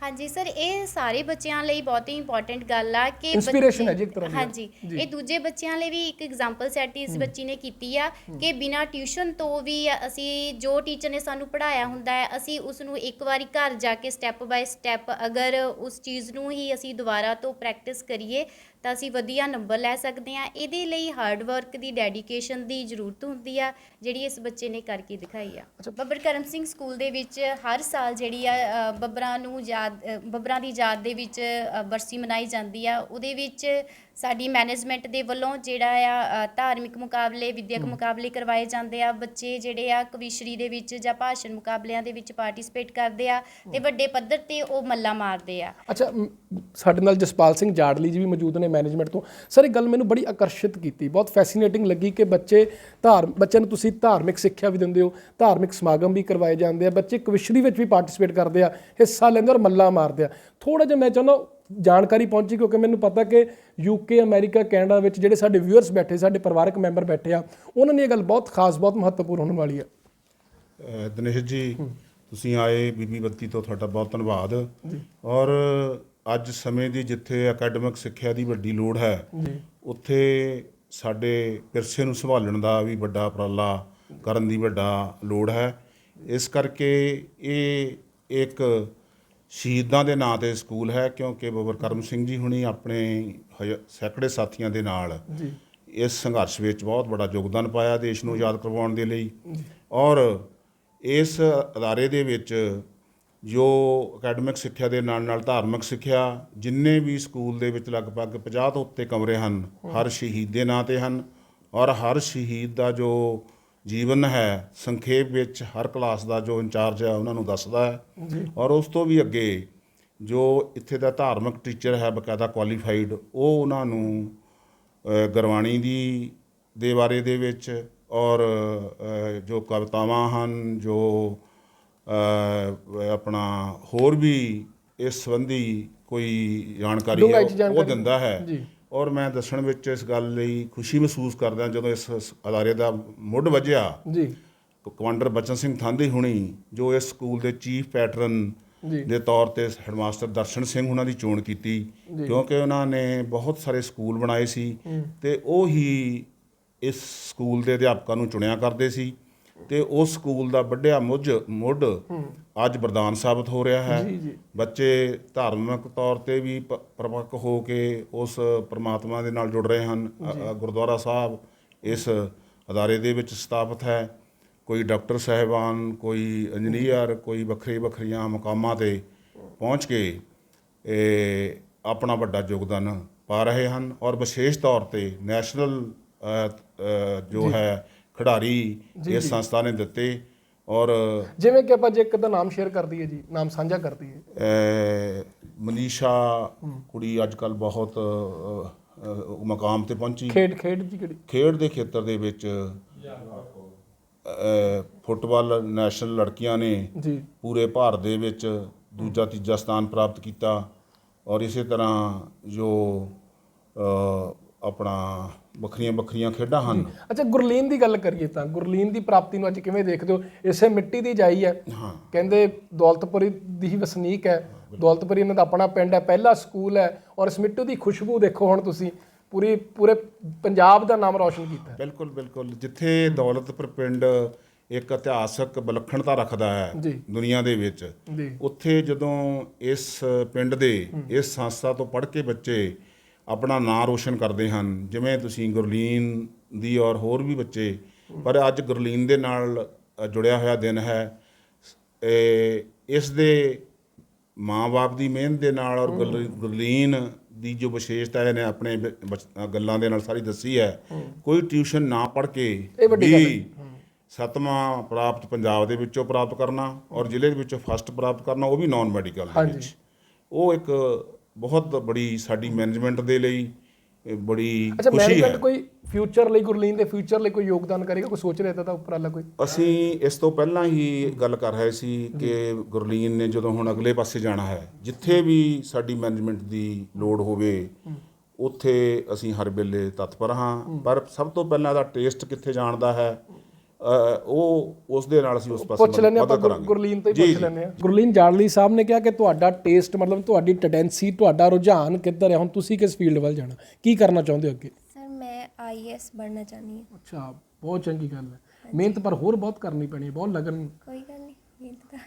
ਹਾਂਜੀ ਸਰ ਇਹ ਸਾਰੇ ਬੱਚਿਆਂ ਲਈ ਬਹੁਤ ਹੀ ਇੰਪੋਰਟੈਂਟ ਗੱਲ ਆ ਕਿ ਬੱਚੇ- ਹੈ ਜੀ ਇੱਕ ਤਰ੍ਹਾਂ ਦੀ। ਹਾਂਜੀ। ਇਹ ਦੂਜੇ ਬੱਚਿਆਂ ਲਈ ਵੀ ਇੱਕ ਐਗਜ਼ਾਮਪਲ ਸੈਟ ਇਸ ਬੱਚੀ ਨੇ ਕੀਤੀ ਆ ਕਿ ਬਿਨਾਂ ਟਿਊਸ਼ਨ ਤੋਂ ਵੀ ਅਸੀਂ ਜੋ ਟੀਚਰ ਨੇ ਸਾਨੂੰ ਪੜਾਇਆ ਹੁੰਦਾ ਹੈ ਅਸੀਂ ਉਸ ਨੂੰ ਇੱਕ ਵਾਰੀ ਘਰ ਜਾ ਕੇ ਸਟੈਪ ਬਾਏ ਸਟੈਪ ਅਗਰ ਉਸ ਚੀਜ਼ ਨੂੰ ਹੀ ਅਸੀਂ ਦੁਬਾਰਾ ਤੋਂ ਪ੍ਰੈਕਟਿਸ ਕਰੀਏ ਤਾਂ ਅਸੀਂ ਵਧੀਆ ਨੰਬਰ ਲੈ ਸਕਦੇ ਹਾਂ। ਇਹਦੇ ਲਈ ਹਾਰਡ ਵਰਕ ਦੀ ਡੈਡੀਕੇਸ਼ਨ ਦੀ ਜ਼ਰੂਰਤ ਹੁੰਦੀ ਆ ਜਿਹੜੀ ਇਸ ਬੱਚੇ ਨੇ ਕਰਕੇ ਦਿਖਾਈ ਆ। ਬੱਬਰ ਕਰਮ ਸਿੰਘ ਸਕੂਲ ਦੇ ਵਿੱਚ ਹਰ ਸਾਲ ਜਿਹੜੀ ਆ ਬੱਬਰਾਂ ਨੂੰ ਯਾਦ ਬੱਬਰਾਂ ਦੀ ਯਾਦ ਦੇ ਵਿੱਚ ਬਰਸੀ ਮਨਾਈ ਜਾਂਦੀ ਆ। ਉਹਦੇ ਵਿੱਚ ਸਾਡੀ ਮੈਨੇਜਮੈਂਟ ਦੇ ਵੱਲੋਂ ਜਿਹੜਾ ਆ ਧਾਰਮਿਕ ਮੁਕਾਬਲੇ ਵਿਦਿਅਕ ਮੁਕਾਬਲੇ ਕਰਵਾਏ ਜਾਂਦੇ ਆ। ਬੱਚੇ ਜਿਹੜੇ ਆ ਕਵਿਸ਼ਰੀ ਦੇ ਵਿੱਚ ਜਾਂ ਭਾਸ਼ਣ ਮੁਕਾਬਲਿਆਂ ਦੇ ਵਿੱਚ ਪਾਰਟਿਸਿਪੇਟ ਕਰਦੇ ਆ ਤੇ ਵੱਡੇ ਪੱਧਰ ਤੇ ਉਹ ਮੱਲਾ ਮਾਰਦੇ ਆ। ਅੱਛਾ ਸਾਡੇ ਨਾਲ ਜਸਪਾਲ ਸਿੰਘ ਜਾੜਲੀ ਜੀ ਵੀ ਮੌਜੂਦ ਨੇ ਮੈਨੇਜਮੈਂਟ ਤੋਂ। ਸਰ ਇਹ ਗੱਲ ਮੈਨੂੰ ਬੜੀ ਆਕਰਸ਼ਿਤ ਕੀਤੀ। ਬਹੁਤ ਫੈਸੀਨੇਟਿੰਗ ਲੱਗੀ ਕਿ ਬੱਚੇ ਧਾਰ ਬੱਚਿਆਂ ਨੂੰ ਤੁਸੀਂ ਧਾਰਮਿਕ ਸਿੱਖਿਆ ਵੀ ਦਿੰਦੇ ਹੋ ਧਾਰਮਿਕ ਸਮਾਗਮ ਵੀ ਕਰਵਾਏ ਜਾਂਦੇ ਆ। ਬੱਚੇ ਕਵਿਸ਼ਰੀ ਵਿੱਚ ਵੀ ਪਾਰਟਿਸਿਪੇਟ ਕਰਦੇ ਆ ਹਿੱਸਾ ਲੈਂਦੇ ਔਰ ਮੱਲਾ ਮਾਰਦੇ ਆ। ਥੋੜਾ ਜਿਹਾ ਮੈਂ ਚਾਹੁੰਦਾ ਜਾਣਕਾਰੀ ਪਹੁੰਚੀ ਕਿਉਂਕਿ ਮੈਨੂੰ ਪਤਾ ਕਿ ਯੂਕੇ ਅਮਰੀਕਾ ਕੈਨੇਡਾ ਵਿੱਚ ਜਿਹੜੇ ਸਾਡੇ ਵਿਊਅਰਸ ਬੈਠੇ ਸਾਡੇ ਪਰਿਵਾਰਕ ਮੈਂਬਰ ਬੈਠੇ ਆ ਉਹਨਾਂ ਦੀ ਇਹ ਗੱਲ ਬਹੁਤ ਖਾਸ ਬਹੁਤ ਮਹੱਤਵਪੂਰਨ ਹੋਣ ਵਾਲੀ ਆ। ਅਹ ਦਿਨੇਸ਼ ਜੀ ਤੁਸੀਂ ਆਏ ਬੀਬੀ ਬੱਤੀ ਤੋਂ ਤੁਹਾਡਾ ਬਹੁਤ ਧੰਨਵਾਦ। ਔਰ ਅੱਜ ਸਮੇਂ ਦੀ ਜਿੱਥੇ ਅਕੈਡਮਿਕ ਸਿੱਖਿਆ ਦੀ ਵੱਡੀ ਲੋੜ ਹੈ ਉੱਥੇ ਸਾਡੇ ਵਿਰਸੇ ਨੂੰ ਸੰਭਾਲਣ ਦਾ ਵੀ ਵੱਡਾ ਉਪਰਾਲਾ ਕਰਨ ਦੀ ਵੱਡਾ ਲੋੜ ਹੈ। ਇਸ ਕਰਕੇ ਇਹ ਇੱਕ ਸ਼ਹੀਦਾਂ ਦੇ ਨਾਂ ਤੇ ਸਕੂਲ ਹੈ ਕਿਉਂਕਿ ਬਾਬਰ ਕਰਮ ਸਿੰਘ ਜੀ ਹੁਣੀ ਆਪਣੇ ਸੈਂਕੜੇ ਸਾਥੀਆਂ ਦੇ ਨਾਲ ਇਸ ਸੰਘਰਸ਼ ਵਿੱਚ ਬਹੁਤ ਬੜਾ ਯੋਗਦਾਨ ਪਾਇਆ ਦੇਸ਼ ਨੂੰ ਆਜ਼ਾਦ ਕਰਵਾਉਣ ਦੇ ਲਈ। ਔਰ ਇਸ ਅਦਾਰੇ ਦੇ ਵਿੱਚ ਜੋ ਅਕੈਡਮਿਕ ਸਿੱਖਿਆ ਦੇ ਨਾਲ ਨਾਲ ਧਾਰਮਿਕ ਸਿੱਖਿਆ ਜਿੰਨੇ ਵੀ ਸਕੂਲ ਦੇ ਵਿੱਚ ਲਗਭਗ 50 ਤੋਂ ਉੱਤੇ ਕਮਰੇ ਹਨ ਹਰ ਸ਼ਹੀਦ ਦੇ ਨਾਂ ਤੇ ਹਨ। ਔਰ ਹਰ ਸ਼ਹੀਦ ਦਾ ਜੋ ਜੀਵਨ ਹੈ ਸੰਖੇਪ ਵਿੱਚ ਹਰ ਕਲਾਸ ਦਾ ਜੋ ਇੰਚਾਰਜ ਹੈ ਉਹਨਾਂ ਨੂੰ ਦੱਸਦਾ ਹੈ ਔਰ ਉਸ ਤੋਂ ਵੀ ਅੱਗੇ ਜੋ ਇੱਥੇ ਦਾ ਧਾਰਮਿਕ ਟੀਚਰ ਹੈ ਬਕਾਇਦਾ ਕੁਆਲੀਫਾਈਡ ਉਹ ਉਹਨਾਂ ਨੂੰ ਅ, ਗੁਰਬਾਣੀ ਦੀ ਦੇ ਬਾਰੇ ਦੇ ਵਿੱਚ ਔਰ ਜੋ ਕਵਿਤਾਵਾਂ ਹਨ ਜੋ ਆਪਣਾ ਹੋਰ ਵੀ ਇਸ ਸੰਬੰਧੀ ਕੋਈ ਜਾਣਕਾਰੀ ਉਹ-। ਦਿੰਦਾ ਹੈ ਜੀ। ਔਰ ਮੈਂ ਦੱਸਣ ਵਿੱਚ ਇਸ ਗੱਲ ਲਈ ਖੁਸ਼ੀ ਮਹਿਸੂਸ ਕਰਦਾ ਜਦੋਂ ਇਸ ਅਦਾਰੇ ਦਾ ਮੁੱਢ ਵੱਜਿਆ। ਜੀ। ਕਮਾਂਡਰ ਬਚਨ ਸਿੰਘ ਥਾਂਦੀ ਹੁਣੀ ਜੋ ਇਸ ਸਕੂਲ ਦੇ ਚੀਫ ਪੈਟਰਨ। ਦੇ ਤੌਰ ਤੇ ਹੈਡਮਾਸਟਰ ਦਰਸ਼ਨ ਸਿੰਘ ਉਹਨਾਂ ਦੀ ਚੋਣ ਕੀਤੀ ਕਿਉਂਕਿ ਉਹਨਾਂ ਨੇ ਬਹੁਤ ਸਾਰੇ ਸਕੂਲ ਬਣਾਏ ਸੀ ਤੇ ਉਹ ਹੀ ਇਸ ਸਕੂਲ ਦੇ ਅਧਿਆਪਕਾਂ ਨੂੰ ਚੁਣਿਆ ਕਰਦੇ ਸੀ। ਤੇ ਉਸ ਸਕੂਲ ਦਾ ਵੱਡਿਆ ਮੁੱਝ ਮੁੱਢ ਅੱਜ ਵਰਦਾਨ ਸਾਬਤ ਹੋ ਰਿਹਾ ਹੈ। ਬੱਚੇ ਧਾਰਮਿਕ ਤੌਰ ਤੇ ਵੀ ਪ- ਪ੍ਰਪੱਕ ਹੋ ਕੇ ਉਸ ਪ੍ਰਮਾਤਮਾ ਦੇ ਨਾਲ ਜੁੜ ਰਹੇ ਹਨ। ਗੁਰਦੁਆਰਾ ਸਾਹਿਬ ਇਸ ਅਦਾਰੇ ਦੇ ਵਿੱਚ ਸਥਾਪਿਤ ਹੈ। ਕੋਈ ਡਾਕਟਰ ਸਾਹਿਬਾਨ ਕੋਈ ਇੰਜੀਨੀਅਰ ਕੋਈ ਵੱਖਰੇ ਵੱਖਰੀਆਂ ਮੁਕਾਮਾਂ ਤੇ ਪਹੁੰਚ ਕੇ ਇਹ ਆਪਣਾ ਵੱਡਾ ਯੋਗਦਾਨ ਪਾ ਰਹੇ ਹਨ। ਔਰ ਵਿਸ਼ੇਸ਼ ਤੌਰ ਤੇ ਨੈਸ਼ਨਲ ਜੋ। ਹੈ ਖਿਡਾਰੀ ਇਸ ਸੰਸਥਾ ਨੇ ਦਿੱਤੇ ਔਰ ਜਿਵੇਂ ਕਿ ਆਪਾਂ ਜੇ ਇੱਕ ਦਾ ਨਾਮ ਸ਼ੇਅਰ ਕਰ ਦਈਏ ਜੀ ਨਾਮ ਸਾਂਝਾ ਕਰ ਦਈਏ ਮਨੀਸ਼ਾ ਕੁੜੀ ਅੱਜ ਕੱਲ ਬਹੁਤ ਮਕਾਮ ਤੇ ਪਹੁੰਚੀ। ਖੇਡ ਖੇਡ ਜੀ ਕਿਹੜੀ? ਖੇਡ ਦੇ ਖੇਤਰ ਦੇ ਵਿੱਚ ਫੁੱਟਬਾਲ ਨੈਸ਼ਨਲ ਲੜਕੀਆਂ ਨੇ ਜੀ। ਪੂਰੇ ਭਾਰਤ ਦੇ ਵਿੱਚ ਦੂਜਾ ਤੀਜਾ ਸਥਾਨ ਪ੍ਰਾਪਤ ਕੀਤਾ। ਔਰ ਇਸੇ ਤਰ੍ਹਾਂ ਜੋ ਆਪਣਾ ਵੱਖਰੀਆਂ ਵੱਖਰੀਆਂ ਖੇਡਾਂ ਹਨ। ਅੱਛਾ ਗੁਰਲੀਨ ਦੀ ਗੱਲ ਕਰੀਏ ਤਾਂ ਗੁਰਲੀਨ ਦੀ ਪ੍ਰਾਪਤੀ ਨੂੰ ਅੱਜ ਕਿਵੇਂ ਦੇਖਦੇ ਹੋ? ਇਸੇ ਮਿੱਟੀ ਦੀ ਜਾਈ ਹੈ। ਕਹਿੰਦੇ ਦੌਲਤਪੁਰੀ ਦੀ ਹੀ ਵਸਨੀਕ ਹੈ। ਦੌਲਤਪੁਰੀ ਇਹਨਾਂ ਦਾ ਆਪਣਾ ਪਿੰਡ ਹੈ ਪਹਿਲਾ ਸਕੂਲ ਹੈ ਔਰ ਇਸ ਮਿੱਟੀ ਦੀ ਖੁਸ਼ਬੂ ਦੇਖੋ ਹੁਣ ਤੁਸੀਂ ਪੂਰੀ ਪੂਰੇ ਪੰਜਾਬ ਦਾ ਨਾਮ ਰੌਸ਼ਨ ਕੀਤਾ। ਬਿਲਕੁਲ ਬਿਲਕੁਲ। ਜਿੱਥੇ ਦੌਲਤਪੁਰ ਪਿੰਡ ਇੱਕ ਇਤਿਹਾਸਕ ਵਿਲੱਖਣਤਾ ਰੱਖਦਾ ਹੈ। ਦੁਨੀਆ ਦੇ ਵਿੱਚ ਉੱਥੇ ਜਦੋਂ ਇਸ ਪਿੰਡ ਦੇ ਇਸ ਸੰਸਥਾ ਤੋਂ ਪੜ੍ਹ ਕੇ ਬੱਚੇ ਆਪਣਾ ਨਾਂ ਰੋਸ਼ਨ ਕਰਦੇ ਹਨ। ਜਿਵੇਂ ਤੁਸੀਂ ਗੁਰਲੀਨ ਦੀ ਔਰ ਹੋਰ ਵੀ ਬੱਚੇ ਪਰ ਅੱਜ ਗੁਰਲੀਨ ਦੇ ਨਾਲ ਜੁੜਿਆ ਹੋਇਆ ਦਿਨ ਹੈ। ਇਹ ਇਸ ਦੇ ਮਾਂ-ਬਾਪ ਦੀ ਮਿਹਨਤ ਦੇ ਨਾਲ ਔਰ ਗੁਰਲੀ- ਗੁਰਲੀਨ ਦੀ ਜੋ ਵਿਸ਼ੇਸ਼ਤਾ ਇਹਨੇ ਆਪਣੇ ਗੱਲਾਂ ਦੇ ਨਾਲ ਸਾਰੀ ਦੱਸੀ ਹੈ। ਕੋਈ ਟਿਊਸ਼ਨ ਨਾ ਪੜ੍ਹ ਕੇ ਵੀ ਸੱਤਵਾਂ ਪ੍ਰਾਪਤ ਪੰਜਾਬ ਦੇ ਵਿੱਚੋਂ ਪ੍ਰਾਪਤ ਕਰਨਾ ਔਰ ਜ਼ਿਲ੍ਹੇ ਦੇ ਵਿੱਚੋਂ ਫਸਟ ਪ੍ਰਾਪਤ ਕਰਨਾ ਉਹ ਵੀ ਨਾਨ ਮੈਡੀਕਲ ਦੇ ਵਿੱਚ। ਉਹ ਇੱਕ ਬਹੁਤ ਬੜੀ ਸਾਡੀ ਮੈਨੇਜਮੈਂਟ ਦੇ ਲਈ ਬੜੀ ਖੁਸ਼ੀ ਹੈ। ਕੋਈ ਫਿਊਚਰ ਲਈ ਗੁਰਲੀਨ ਦੇ ਫਿਊਚਰ ਲਈ ਕੋਈ ਯੋਗਦਾਨ ਕਰੇਗਾ? ਕੋਈ ਸੋਚ ਰਿਹਾ ਤਾਂ ਉਪਰਾਲਾ ਕੋਈ? ਅਸੀਂ ਇਸ ਤੋਂ ਪਹਿਲਾਂ ਹੀ ਗੱਲ ਕਰ ਰਹੇ ਸੀ ਕਿ ਗੁਰਲੀਨ ਨੇ ਜਦੋਂ ਹੁਣ ਅਗਲੇ ਪਾਸੇ ਜਾਣਾ ਹੈ ਜਿੱਥੇ ਵੀ ਸਾਡੀ ਮੈਨੇਜਮੈਂਟ ਦੀ ਲੋੜ ਹੋਵੇ ਉੱਥੇ ਅਸੀਂ ਹਰ ਵੇਲੇ ਤਤਪਰ ਹਾਂ। ਪਰ ਸਭ ਤੋਂ ਪਹਿਲਾਂ ਦਾ ਟੇਸਟ ਕਿੱਥੇ ਜਾਣ ਦਾ ਹੈ? ਉਹ ਉਸ ਦੇ ਨਾਲ ਅਸੀਂ ਉਸ ਪਾਸੇ ਪੁੱਛ ਲੈਂਦੇ ਆਪਾਂ। ਗੁਰਲੀਨ ਤੋਂ ਹੀ ਪੁੱਛ। ਲੈਂਦੇ ਆ ਗੁਰਲੀਨ ਜਾੜਲੀ ਸਾਹਿਬ ਨੇ ਕਿਹਾ ਕਿ ਤੁਹਾਡਾ ਟੇਸਟ ਮਤਲਬ ਤੁਹਾਡੀ ਟੈਂਡੈਂਸੀ ਤੁਹਾਡਾ ਰੁਝਾਨ ਕਿੱਧਰ ਹੈ? ਹੁਣ ਤੁਸੀਂ ਕਿਸ ਫੀਲਡ ਵੱਲ ਜਾਣਾ? ਕੀ ਕਰਨਾ ਚਾਹੁੰਦੇ ਹੋ ਅੱਗੇ? ਸਰ ਮੈਂ ਆਈਐਸ ਬਣਨਾ ਚਾਹੁੰਦੀ ਹਾਂ। ਅੱਛਾ ਬਹੁਤ ਚੰਗੀ ਗੱਲ ਹੈ। ਮਿਹਨਤ ਪਰ ਹੋਰ ਬਹੁਤ ਕਰਨੀ ਪੈਣੀ ਹੈ ਬਹੁਤ ਲਗਨ। ਕੋਈ ਗੱਲ ਨਹੀਂ ਮਿਹਨਤ ਤਾਂ।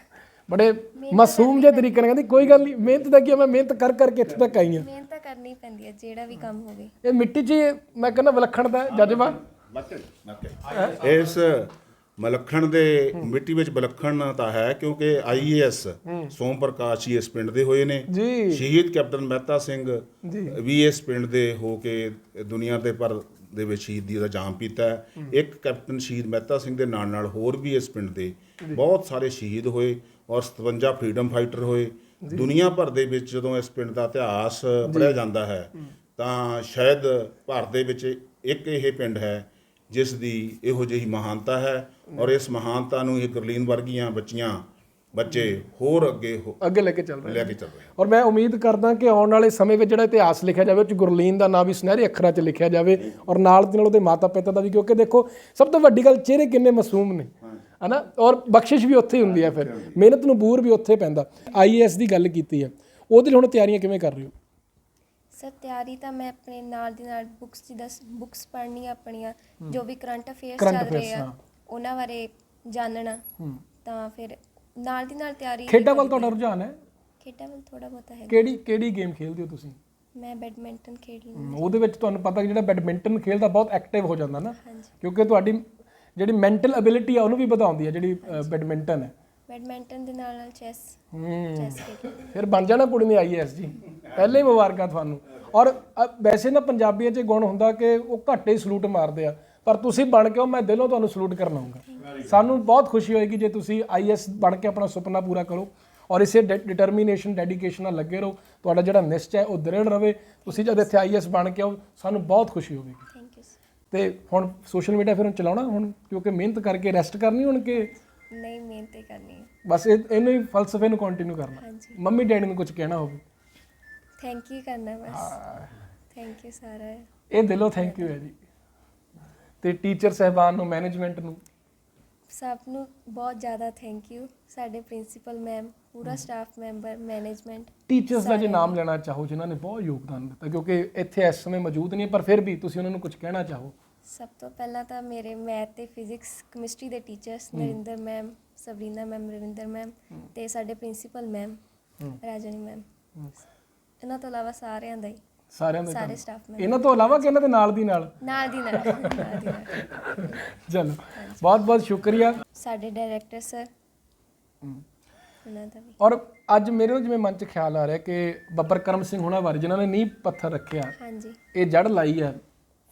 ਬੜੇ ਮਾਸੂਮ ਜਿਹੇ ਤਰੀਕੇ ਨਾਲ ਕਹਿੰਦੀ ਕੋਈ ਗੱਲ ਨਹੀਂ ਮਿਹਨਤ ਦਾ ਕੀ ਮੈਂ ਮਿਹਨਤ ਕਰ ਕਰਕੇ ਇੱਥੇ ਤੱਕ ਆਈ ਹਾਂ। ਮਿਹਨਤ ਤਾਂ ਕਰਨੀ ਪੈਂਦੀ ਹੈ ਜਿਹੜਾ ਵੀ ਕੰਮ ਹੋਵੇ। ਇਹ ਮਿੱਟੀ 'ਚ ਮੈਂ ਕਹਿੰਦਾ ਵਿਲੱਖਣਤਾ ਹੈ ਜਜ਼ਬਾ। ਇਸ ਮਲੱਖਣ ਦੇ ਮਿੱਟੀ ਵਿੱਚ ਵਿਲੱਖਣਤਾ ਹੈ ਕਿਉਂਕਿ ਆਈਏਐਸ ਸੋਮ ਪ੍ਰਕਾਸ਼ ਜੀ ਇਸ ਪਿੰਡ ਦੇ ਹੋਏ ਨੇ। ਜੀ। ਸ਼ਹੀਦ ਕੈਪਟਨ ਮਹਿਤਾ ਸਿੰਘ ਵੀ ਇਸ ਪਿੰਡ ਦੇ ਹੋ ਕੇ ਦੁਨੀਆ ਦੇ ਪਰ ਦੇ ਵਿੱਚ ਸ਼ਹੀਦੀ ਦਾ ਜਾਮ ਪੀਤਾ ਹੈ। ਇੱਕ ਕੈਪਟਨ ਸ਼ਹੀਦ ਮਹਿਤਾ ਸਿੰਘ ਦੇ ਨਾਲ ਨਾਲ ਹੋਰ ਵੀ ਇਸ ਪਿੰਡ ਦੇ ਬਹੁਤ ਸਾਰੇ ਸ਼ਹੀਦ ਹੋਏ ਔਰ 57 ਫਰੀडम ਫਾਈਟਰ ਹੋਏ। ਦੁਨੀਆ ਭਰ ਦੇ ਵਿੱਚ ਜਦੋਂ ਇਸ ਪਿੰਡ ਦਾ ਇਤਿਹਾਸ ਪੜ੍ਹਿਆ ਜਾਂਦਾ ਹੈ। ਤਾਂ ਸ਼ਾਇਦ ਭਾਰਤ ਦੇ ਵਿੱਚ ਇੱਕ ਇਹ ਪਿੰਡ ਹੈ ਜਿਸ ਦੀ ਇਹੋ ਜਿਹੀ ਮਹਾਨਤਾ ਹੈ ਔਰ ਇਸ ਮਹਾਨਤਾ ਨੂੰ ਇਹ ਗੁਰਲੀਨ ਵਰਗੀਆਂ ਬੱਚੀਆਂ ਬੱਚੇ ਹੋਰ ਅੱਗੇ ਹੋ- ਅੱਗੇ ਲੈ ਕੇ ਚੱਲ ਰਹੇ ਲੈ ਕੇ ਚੱਲ ਰਹੇ ਔਰ ਮੈਂ ਉਮੀਦ ਕਰਦਾ ਕਿ ਆਉਣ ਵਾਲੇ ਸਮੇਂ ਵਿੱਚ ਜਿਹੜਾ ਇਤਿਹਾਸ ਲਿਖਿਆ ਜਾਵੇ ਉਹ ਚ ਗੁਰਲੀਨ ਦਾ ਨਾਮ ਵੀ ਸੁਨਹਿਰੇ ਅੱਖਰਾਂ 'ਚ ਲਿਖਿਆ ਜਾਵੇ ਔਰ ਨਾਲ ਦੀ ਨਾਲ ਉਹਦੇ ਮਾਤਾ ਪਿਤਾ ਦਾ ਵੀ ਕਿਉਂਕਿ ਦੇਖੋ ਸਭ ਤੋਂ ਵੱਡੀ ਗੱਲ ਚਿਹਰੇ ਕਿੰਨੇ ਮਾਸੂਮ ਨੇ ਹਨਾ? ਔਰ ਬਖਸ਼ਿਸ਼ ਵੀ ਉੱਥੇ ਹੀ ਹੁੰਦੀ ਹੈ ਫਿਰ। ਮਿਹਨਤ ਨੂੰ ਬੂਰ ਵੀ ਉੱਥੇ ਪੈਂਦਾ। ਆਈਏਐਸ ਦੀ ਗੱਲ ਕੀਤੀ ਹੈ। ਉਹਦੇ ਲਈ ਹੁਣ ਤਿਆਰੀਆਂ ਕਿਵੇਂ ਕਰ ਰਹੇ ਹੋ? ਸਰ ਤਿਆਰੀ ਤਾਂ ਮੈਂ ਆਪਣੇ ਨਾਲ ਦੀ ਨਾਲ ਬੁੱਕਸ ਜਿੱਦਾਂ ਬੁੱਕਸ ਪੜ੍ਹਨੀਆਂ ਆਪਣੀਆਂ ਜੋ ਵੀ ਕਰੰਟ ਅਫੇਅਰਸ Current ਚੱਲ ਰਹੇ affairs, ਆ ਹਾਂ। ਉਹਨਾਂ ਬਾਰੇ ਜਾਣਨਾ ਤਾਂ ਫਿਰ ਨਾਲ ਦੀ ਨਾਲ ਤਿਆਰੀ ਖੇਡਾਂ ਵੱਲ ਤੁਹਾਡਾ। ਰੁਝਾਨ ਹੈ? ਖੇਡਾਂ ਵੱਲ ਥੋੜਾ ਬਹੁਤਾ ਹੈ ਕਿਹੜੀ ਕਿਹੜੀ ਗੇਮ ਖੇਡਦੇ ਹੋ ਤੁਸੀਂ? ਮੈਂ ਬੈਡਮਿੰਟਨ ਖੇਡ ਹਮ, ਉਹਦੇ ਵਿੱਚ ਤੁਹਾਨੂੰ ਪਤਾ ਕਿ ਜਿਹੜਾ ਬੈਡਮਿੰਟਨ ਖੇਲਦਾ ਬਹੁਤ ਐਕਟਿਵ ਹੋ ਜਾਂਦਾ ਨਾ। ਹਾਂਜੀ। ਕਿਉਂਕਿ ਤੁਹਾਡੀ ਜਿਹੜੀ ਮੈਂਟਲ ਐਬਿਲਿਟੀ ਆ ਉਹਨੂੰ ਵੀ ਵਧਾਉਂਦੀ ਹੈ ਜਿਹੜੀ ਬੈਡਮਿੰਟਨ ਹੈ। ਬੈਡਮਿੰਟਨ ਦੇ ਨਾਲ ਨਾਲ ਚੈਸ ਚੈਸ ਖੇਡ ਫਿਰ ਬਣ ਜਾਣਾ ਕੁੜੀ ਨੇ ਆਈਐਸ ਜੀ। ਪਹਿਲੇ ਹੀ ਮੁਬਾਰਕਾਂ ਤੁਹਾਨੂੰ। ਔਰ ਅ, ਵੈਸੇ ਨਾ ਪੰਜਾਬੀਆਂ 'ਚ ਗੁਣ ਹੁੰਦਾ ਕਿ ਉਹ ਘੱਟੇ ਸਲੂਟ ਮਾਰਦੇ ਆ। ਪਰ ਤੁਸੀਂ ਬਣ ਕੇ ਉਹ ਮੈਂ ਦਿਲੋਂ ਤੁਹਾਨੂੰ ਸਲੂਟ ਕਰਨਾਉਂਗਾ ਸਾਨੂੰ ਬਹੁਤ ਖੁਸ਼ੀ ਹੋਏਗੀ ਜੇ ਤੁਸੀਂ ਆਈਐਸ ਬਣ ਕੇ ਆਪਣਾ ਸੁਪਨਾ ਪੂਰਾ ਕਰੋ। ਔਰ ਇਸੇ ਡਿਟਰਮੀਨੇਸ਼ਨ ਡੈਡੀਕੇਸ਼ਨ ਨਾਲ ਲੱਗੇ ਰਹੋ। ਤੁਹਾਡਾ ਜਿਹੜਾ ਨਿਸ਼ਚੈ ਹੈ ਉਹ ਦ੍ਰਿੜ ਰਵੇ। ਤੁਸੀਂ ਜਦ ਇੱਥੇ ਆਈਐਸ ਬਣ ਕੇ ਆਓ ਸਾਨੂੰ ਬਹੁਤ ਖੁਸ਼ੀ ਹੋਵੇਗੀ। ਥੈਂਕ ਯੂ ਤੇ ਹੁਣ ਸੋਸ਼ਲ ਮੀਡੀਆ ਫਿਰ ਹੁਣ ਚਲਾਉਣਾ ਹੁਣ? ਕਿਉਂਕਿ ਮਿਹਨਤ ਕਰਕੇ ਰੈਸਟ ਕਰਨੀ ਹੁਣ ਕਿ ਨਹੀਂ ਮਿਹਨਤ ਹੀ ਕਰਨੀ ਹੈ। ਬਸ ਇਹ ਇਹਨੂੰ ਹੀ ਫਲਸਫੇ ਨੂੰ ਕੰਟੀਨਿਊ ਕਰਨਾ। ਹਾਂਜੀ। ਮੰਮੀ ਡੈਡੀ ਨੂੰ ਕੁਝ ਕਹਿਣਾ ਹੋਵੇ। ਥੈਂਕ ਯੂ ਕਰਨਾ ਬਸ। ਥੈਂਕ ਯੂ ਸਾਰਾ। ਇਹ ਦਿਲੋਂ ਥੈਂਕ ਯੂ ਹੈ ਜੀ। ਤੇ ਟੀਚਰ ਸਹਿਬਾਨ ਨੂੰ ਮੈਨੇਜਮੈਂਟ ਨੂੰ। ਸਭ ਨੂੰ ਬਹੁਤ ਜ਼ਿਆਦਾ ਥੈਂਕ ਯੂ ਸਾਡੇ ਪ੍ਰਿੰਸੀਪਲ ਮੈਮ ਪੂਰਾ ਸਟਾਫ ਮੈਂਬਰ ਮੈਨੇਜਮੈਂਟ ਟੀਚਰਸ ਦਾ ਜੇ ਨਾਮ ਲੈਣਾ ਚਾਹੋ ਜਿਨ੍ਹਾਂ ਨੇ ਬਹੁਤ ਯੋਗਦਾਨ ਦਿੱਤਾ ਕਿਉਂਕਿ ਇੱਥੇ ਇਸ ਸਮੇਂ ਮੌਜੂਦ ਨਹੀਂ ਪਰ ਫਿਰ ਵੀ ਤੁਸੀਂ ਉਹਨਾਂ ਨੂੰ ਕੁਝ ਕਹਿਣਾ ਚਾਹੋ। ਸਭ ਤੋਂ ਪਹਿਲਾਂ ਤਾਂ ਮੇਰੇ ਮੈਥ ਤੇ ਫਿਜ਼ਿਕਸ ਕੈਮਿਸਟਰੀ ਦੇ teachers Narinder ma'am Sabrina ma'am Ravinder ma'am ਤੇ ਸਾਡੇ ਪ੍ਰਿੰਸੀਪਲ ਮੈਮ ਰਾਜਨੀ ਮੈਮ। ਇਹਨਾਂ ਤੋਂ ਇਲਾਵਾ ਸਾਰਿਆਂ ਦਾ ਹੀ। ਸਾਰਿਆਂ ਦਾ ਸਾਰੇ। Staff ma'am. ਇਹਨਾਂ ਤੋਂ ਇਲਾਵਾ ਕਿ ਇਹਨਾਂ ਦੇ ਨਾਲ ਦੀ ਨਾਲ? ਨਾਲ ਦੀ ਨਾਲ। ਨਾਲ ਦੀ ਨਾਲ। ਚਲੋ ਬਹੁਤ ਬਹੁਤ ਸ਼ੁਕਰੀਆ। ਸਾਡੇ ਡਾਇਰੈਕਟਰ ਸਰ। ਉਹਨਾਂ ਦਾ ਵੀ। ਔਰ ਅੱਜ ਮੇਰੇ ਨੂੰ ਜਿਵੇਂ ਮਨ 'ਚ ਖਿਆਲ ਆ ਰਿਹਾ ਕਿ ਬੱਬਰ ਕਰਮ ਸਿੰਘ ਹੁਣਾਂ ਬਾਰੇ ਜਿਨ੍ਹਾਂ ਨੇ ਨੀਂਹ ਪੱਥਰ ਰੱਖਿਆ। ਹਾਂਜੀ। ਇਹ ਜੜ ਲਾਈ ਹੈ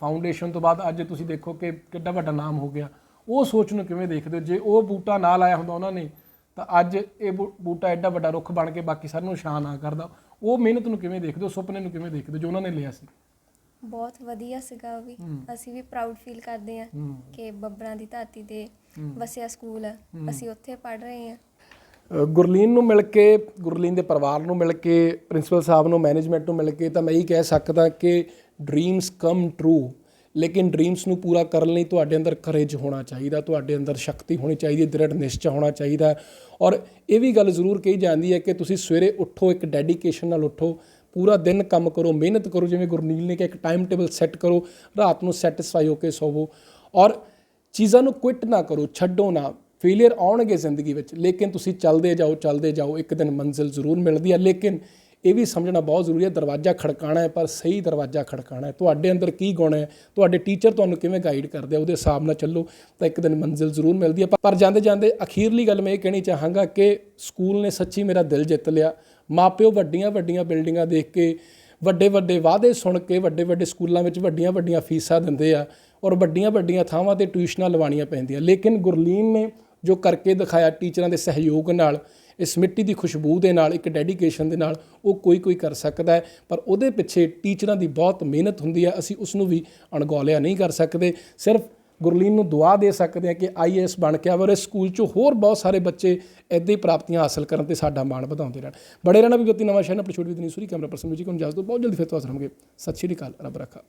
ਫਾਊਂਡੇਸ਼ਨ ਤੋਂ ਬਾਅਦ ਅੱਜ ਤੁਸੀਂ ਦੇਖੋ ਕਿ ਕਿੱਡਾ ਵੱਡਾ ਨਾਮ ਹੋ ਗਿਆ। ਉਹ ਸੋਚ ਨੂੰ ਕਿਵੇਂ ਦੇਖਦੇ ਹੋ? ਜੇ ਉਹ ਬੂਟਾ ਨਾ ਲਾਇਆ ਹੁੰਦਾ ਉਹਨਾਂ ਨੇ ਤਾਂ ਅੱਜ ਇਹ ਬੂਟਾ ਐਡਾ ਵੱਡਾ ਰੁੱਖ ਬਣ ਕੇ ਬਾਕੀ ਸਾਰਿਆਂ ਨੂੰ ਛਾਂ ਨਾ ਕਰਦਾ। ਉਹ ਮਿਹਨਤ ਨੂੰ ਕਿਵੇਂ ਦੇਖਦੇ ਹੋ? ਸੁਪਨੇ ਨੂੰ ਕਿਵੇਂ ਦੇਖਦੇ ਹੋ ਜੋ ਉਹਨਾਂ ਨੇ ਲਿਆ ਸੀ? ਬਹੁਤ ਵਧੀਆ ਸੀਗਾ ਉਹ ਵੀ। ਅਸੀਂ ਵੀ ਪ੍ਰਾਊਡ ਫੀਲ ਕਰਦੇ ਹਾਂ ਕਿ ਬੱਬਰਾਂ ਦੀ ਧਰਤੀ ਤੇ ਵਸਿਆ ਸਕੂਲ। ਅਸੀਂ ਉੱਥੇ ਪੜ ਰਹੇ ਹਾਂ। ਗੁਰਲੀਨ ਨੂੰ ਮਿਲ ਕੇ ਗੁਰਲੀਨ ਦੇ ਪਰਿਵਾਰ ਨੂੰ ਮਿਲ ਕੇ ਪ੍ਰਿੰਸੀਪਲ ਸਾਹਿਬ ਨੂੰ ਮੈਨੇਜਮੈਂਟ ਨੂੰ ਮਿਲ ਕੇ ਤਾਂ ਮੈਂ ਇਹ ਕਹਿ ਸਕਦਾ ਕਿ ਡ੍ਰੀਮਸ ਕਮ ਟਰੂ ਲੇਕਿਨ ਡ੍ਰੀਮਸ ਨੂੰ ਪੂਰਾ ਕਰਨ ਲਈ ਤੁਹਾਡੇ ਅੰਦਰ ਕਰੇਜ ਹੋਣਾ ਚਾਹੀਦਾ, ਤੁਹਾਡੇ ਅੰਦਰ ਸ਼ਕਤੀ ਹੋਣੀ ਚਾਹੀਦੀ ਹੈ ਦ੍ਰਿੜ ਨਿਸ਼ਚੈ ਹੋਣਾ ਚਾਹੀਦਾ। ਔਰ ਇਹ ਵੀ ਗੱਲ ਜ਼ਰੂਰ ਕਹੀ ਜਾਂਦੀ ਹੈ ਕਿ ਤੁਸੀਂ ਸਵੇਰੇ ਉੱਠੋ, ਇੱਕ ਡੈਡੀਕੇਸ਼ਨ ਨਾਲ ਉੱਠੋ, ਪੂਰਾ ਦਿਨ ਕੰਮ ਕਰੋ, ਮਿਹਨਤ ਕਰੋ, ਜਿਵੇਂ ਗੁਰਨੀਲ ਨੇ ਕਿਹਾ, ਇੱਕ ਟਾਈਮ ਟੇਬਲ ਸੈੱਟ ਕਰੋ, ਰਾਤ ਨੂੰ ਸੈਟੀਸਫਾਈ ਹੋ ਕੇ ਸੋਵੋ। ਔਰ ਚੀਜ਼ਾਂ ਨੂੰ ਕੁਇਟ ਨਾ ਕਰੋ, ਛੱਡੋ ਨਾ ਫੇਲਿਅਰ ਆਉਣਗੇ ਜ਼ਿੰਦਗੀ ਵਿੱਚ, ਲੇਕਿਨ ਤੁਸੀਂ ਚੱਲਦੇ ਜਾਓ ਚੱਲਦੇ ਜਾਓ, ਇੱਕ ਦਿਨ ਮੰਜ਼ਿਲ ਜ਼ਰੂਰ ਮਿਲਦੀ ਹੈ। ਲੇਕਿਨ ਇਹ ਵੀ ਸਮਝਣਾ ਬਹੁਤ ਜ਼ਰੂਰੀ ਹੈ, ਦਰਵਾਜ਼ਾ ਖੜਕਾਣਾ ਹੈ, ਪਰ ਸਹੀ ਦਰਵਾਜ਼ਾ ਖੜਕਾਣਾ ਹੈ। ਤੁਹਾਡੇ ਅੰਦਰ ਕੀ ਗੁਣ ਹੈ? ਤੁਹਾਡੇ ਟੀਚਰ ਤੁਹਾਨੂੰ ਕਿਵੇਂ ਗਾਈਡ ਕਰਦੇ ਆ? ਉਹਦੇ ਹਿਸਾਬ ਨਾਲ ਚੱਲੋ, ਤਾਂ ਇੱਕ ਦਿਨ ਮੰਜ਼ਿਲ ਜ਼ਰੂਰ ਮਿਲਦੀ ਹੈ। ਪਰ ਜਾਂਦੇ ਜਾਂਦੇ ਅਖੀਰਲੀ ਗੱਲ ਮੈਂ ਇਹ ਕਹਿਣੀ ਚਾਹਾਂਗਾ ਕਿ ਸਕੂਲ ਨੇ ਸੱਚੀ ਮੇਰਾ ਦਿਲ ਜਿੱਤ ਲਿਆ। ਮਾਪਿਓ ਵੱਡੀਆਂ ਵੱਡੀਆਂ ਬਿਲਡਿੰਗਾਂ ਦੇਖ ਕੇ ਵੱਡੇ ਵੱਡੇ ਵਾਅਦੇ ਸੁਣ ਕੇ ਵੱਡੇ ਵੱਡੇ ਸਕੂਲਾਂ ਵਿੱਚ ਵੱਡੀਆਂ ਵੱਡੀਆਂ ਫੀਸਾਂ ਦਿੰਦੇ ਆ ਔਰ ਵੱਡੀਆਂ ਵੱਡੀਆਂ ਥਾਵਾਂ ਤੇ ਟਿਊਸ਼ਨਾਂ ਲਵਾਉਣੀਆਂ ਪੈਂਦੀਆਂ। ਲੇਕਿਨ ਗੁਰਲੀਨ ਨੇ ਜੋ ਕਰਕੇ ਦਿਖਾਇਆ ਟੀਚਰਾਂ ਦੇ ਸਹਿਯੋਗ ਨਾਲ ਇਸ ਮਿੱਟੀ ਦੀ ਖੁਸ਼ਬੂ ਦੇ ਨਾਲ, ਇੱਕ ਡੈਡੀਕੇਸ਼ਨ ਦੇ ਨਾਲ ਉਹ ਕੋਈ ਕੋਈ ਕਰ ਸਕਦਾ ਹੈ। ਪਰ ਉਹਦੇ ਪਿੱਛੇ ਟੀਚਰਾਂ ਦੀ ਬਹੁਤ ਮਿਹਨਤ ਹੁੰਦੀ ਹੈ। ਅਸੀਂ ਉਸ ਨੂੰ ਵੀ ਅਣਗੌਲਿਆ ਨਹੀਂ ਕਰ ਸਕਦੇ। ਸਿਰਫ ਗੁਰਲੀਨ ਨੂੰ ਦੁਆ ਦੇ ਸਕਦੇ ਹਾਂ ਕਿ ਆਈਏਐਸ ਬਣ ਕੇ ਆਵੇ ਔਰ ਇਸ ਸਕੂਲ 'ਚੋਂ ਹੋਰ ਬਹੁਤ ਸਾਰੇ ਬੱਚੇ ਇੱਦਾਂ ਪ੍ਰਾਪਤੀਆਂ ਹਾਸਲ ਕਰਨ ਤੇ ਸਾਡਾ ਮਾਣ ਵਧਾਉਂਦੇ ਰਹਿਣ। ਬੜੇ ਰਹਿਣਾ ਵੀ ਬੱਤੀ ਨਵਾਂ ਸ਼ਹਿਰ ਆਪਣੀ ਛੋਟੀ ਵੀ ਦਨੀ ਸੂਰੀ ਕੈਮਰਾ ਪਰਸਨ ਮਿਊਜ਼ਿਕ ਨੂੰ ਜਸ ਦੋ ਬਹੁਤ ਜਲਦੀ ਫਿਰ ਤੋਂ ਹਾਜ਼ਰ ਹੋਵਾਂਗੇ। ਸਤਿ ਸ਼੍ਰੀ ਅਕਾਲ। ਰੱਬ ਰੱਖਾ।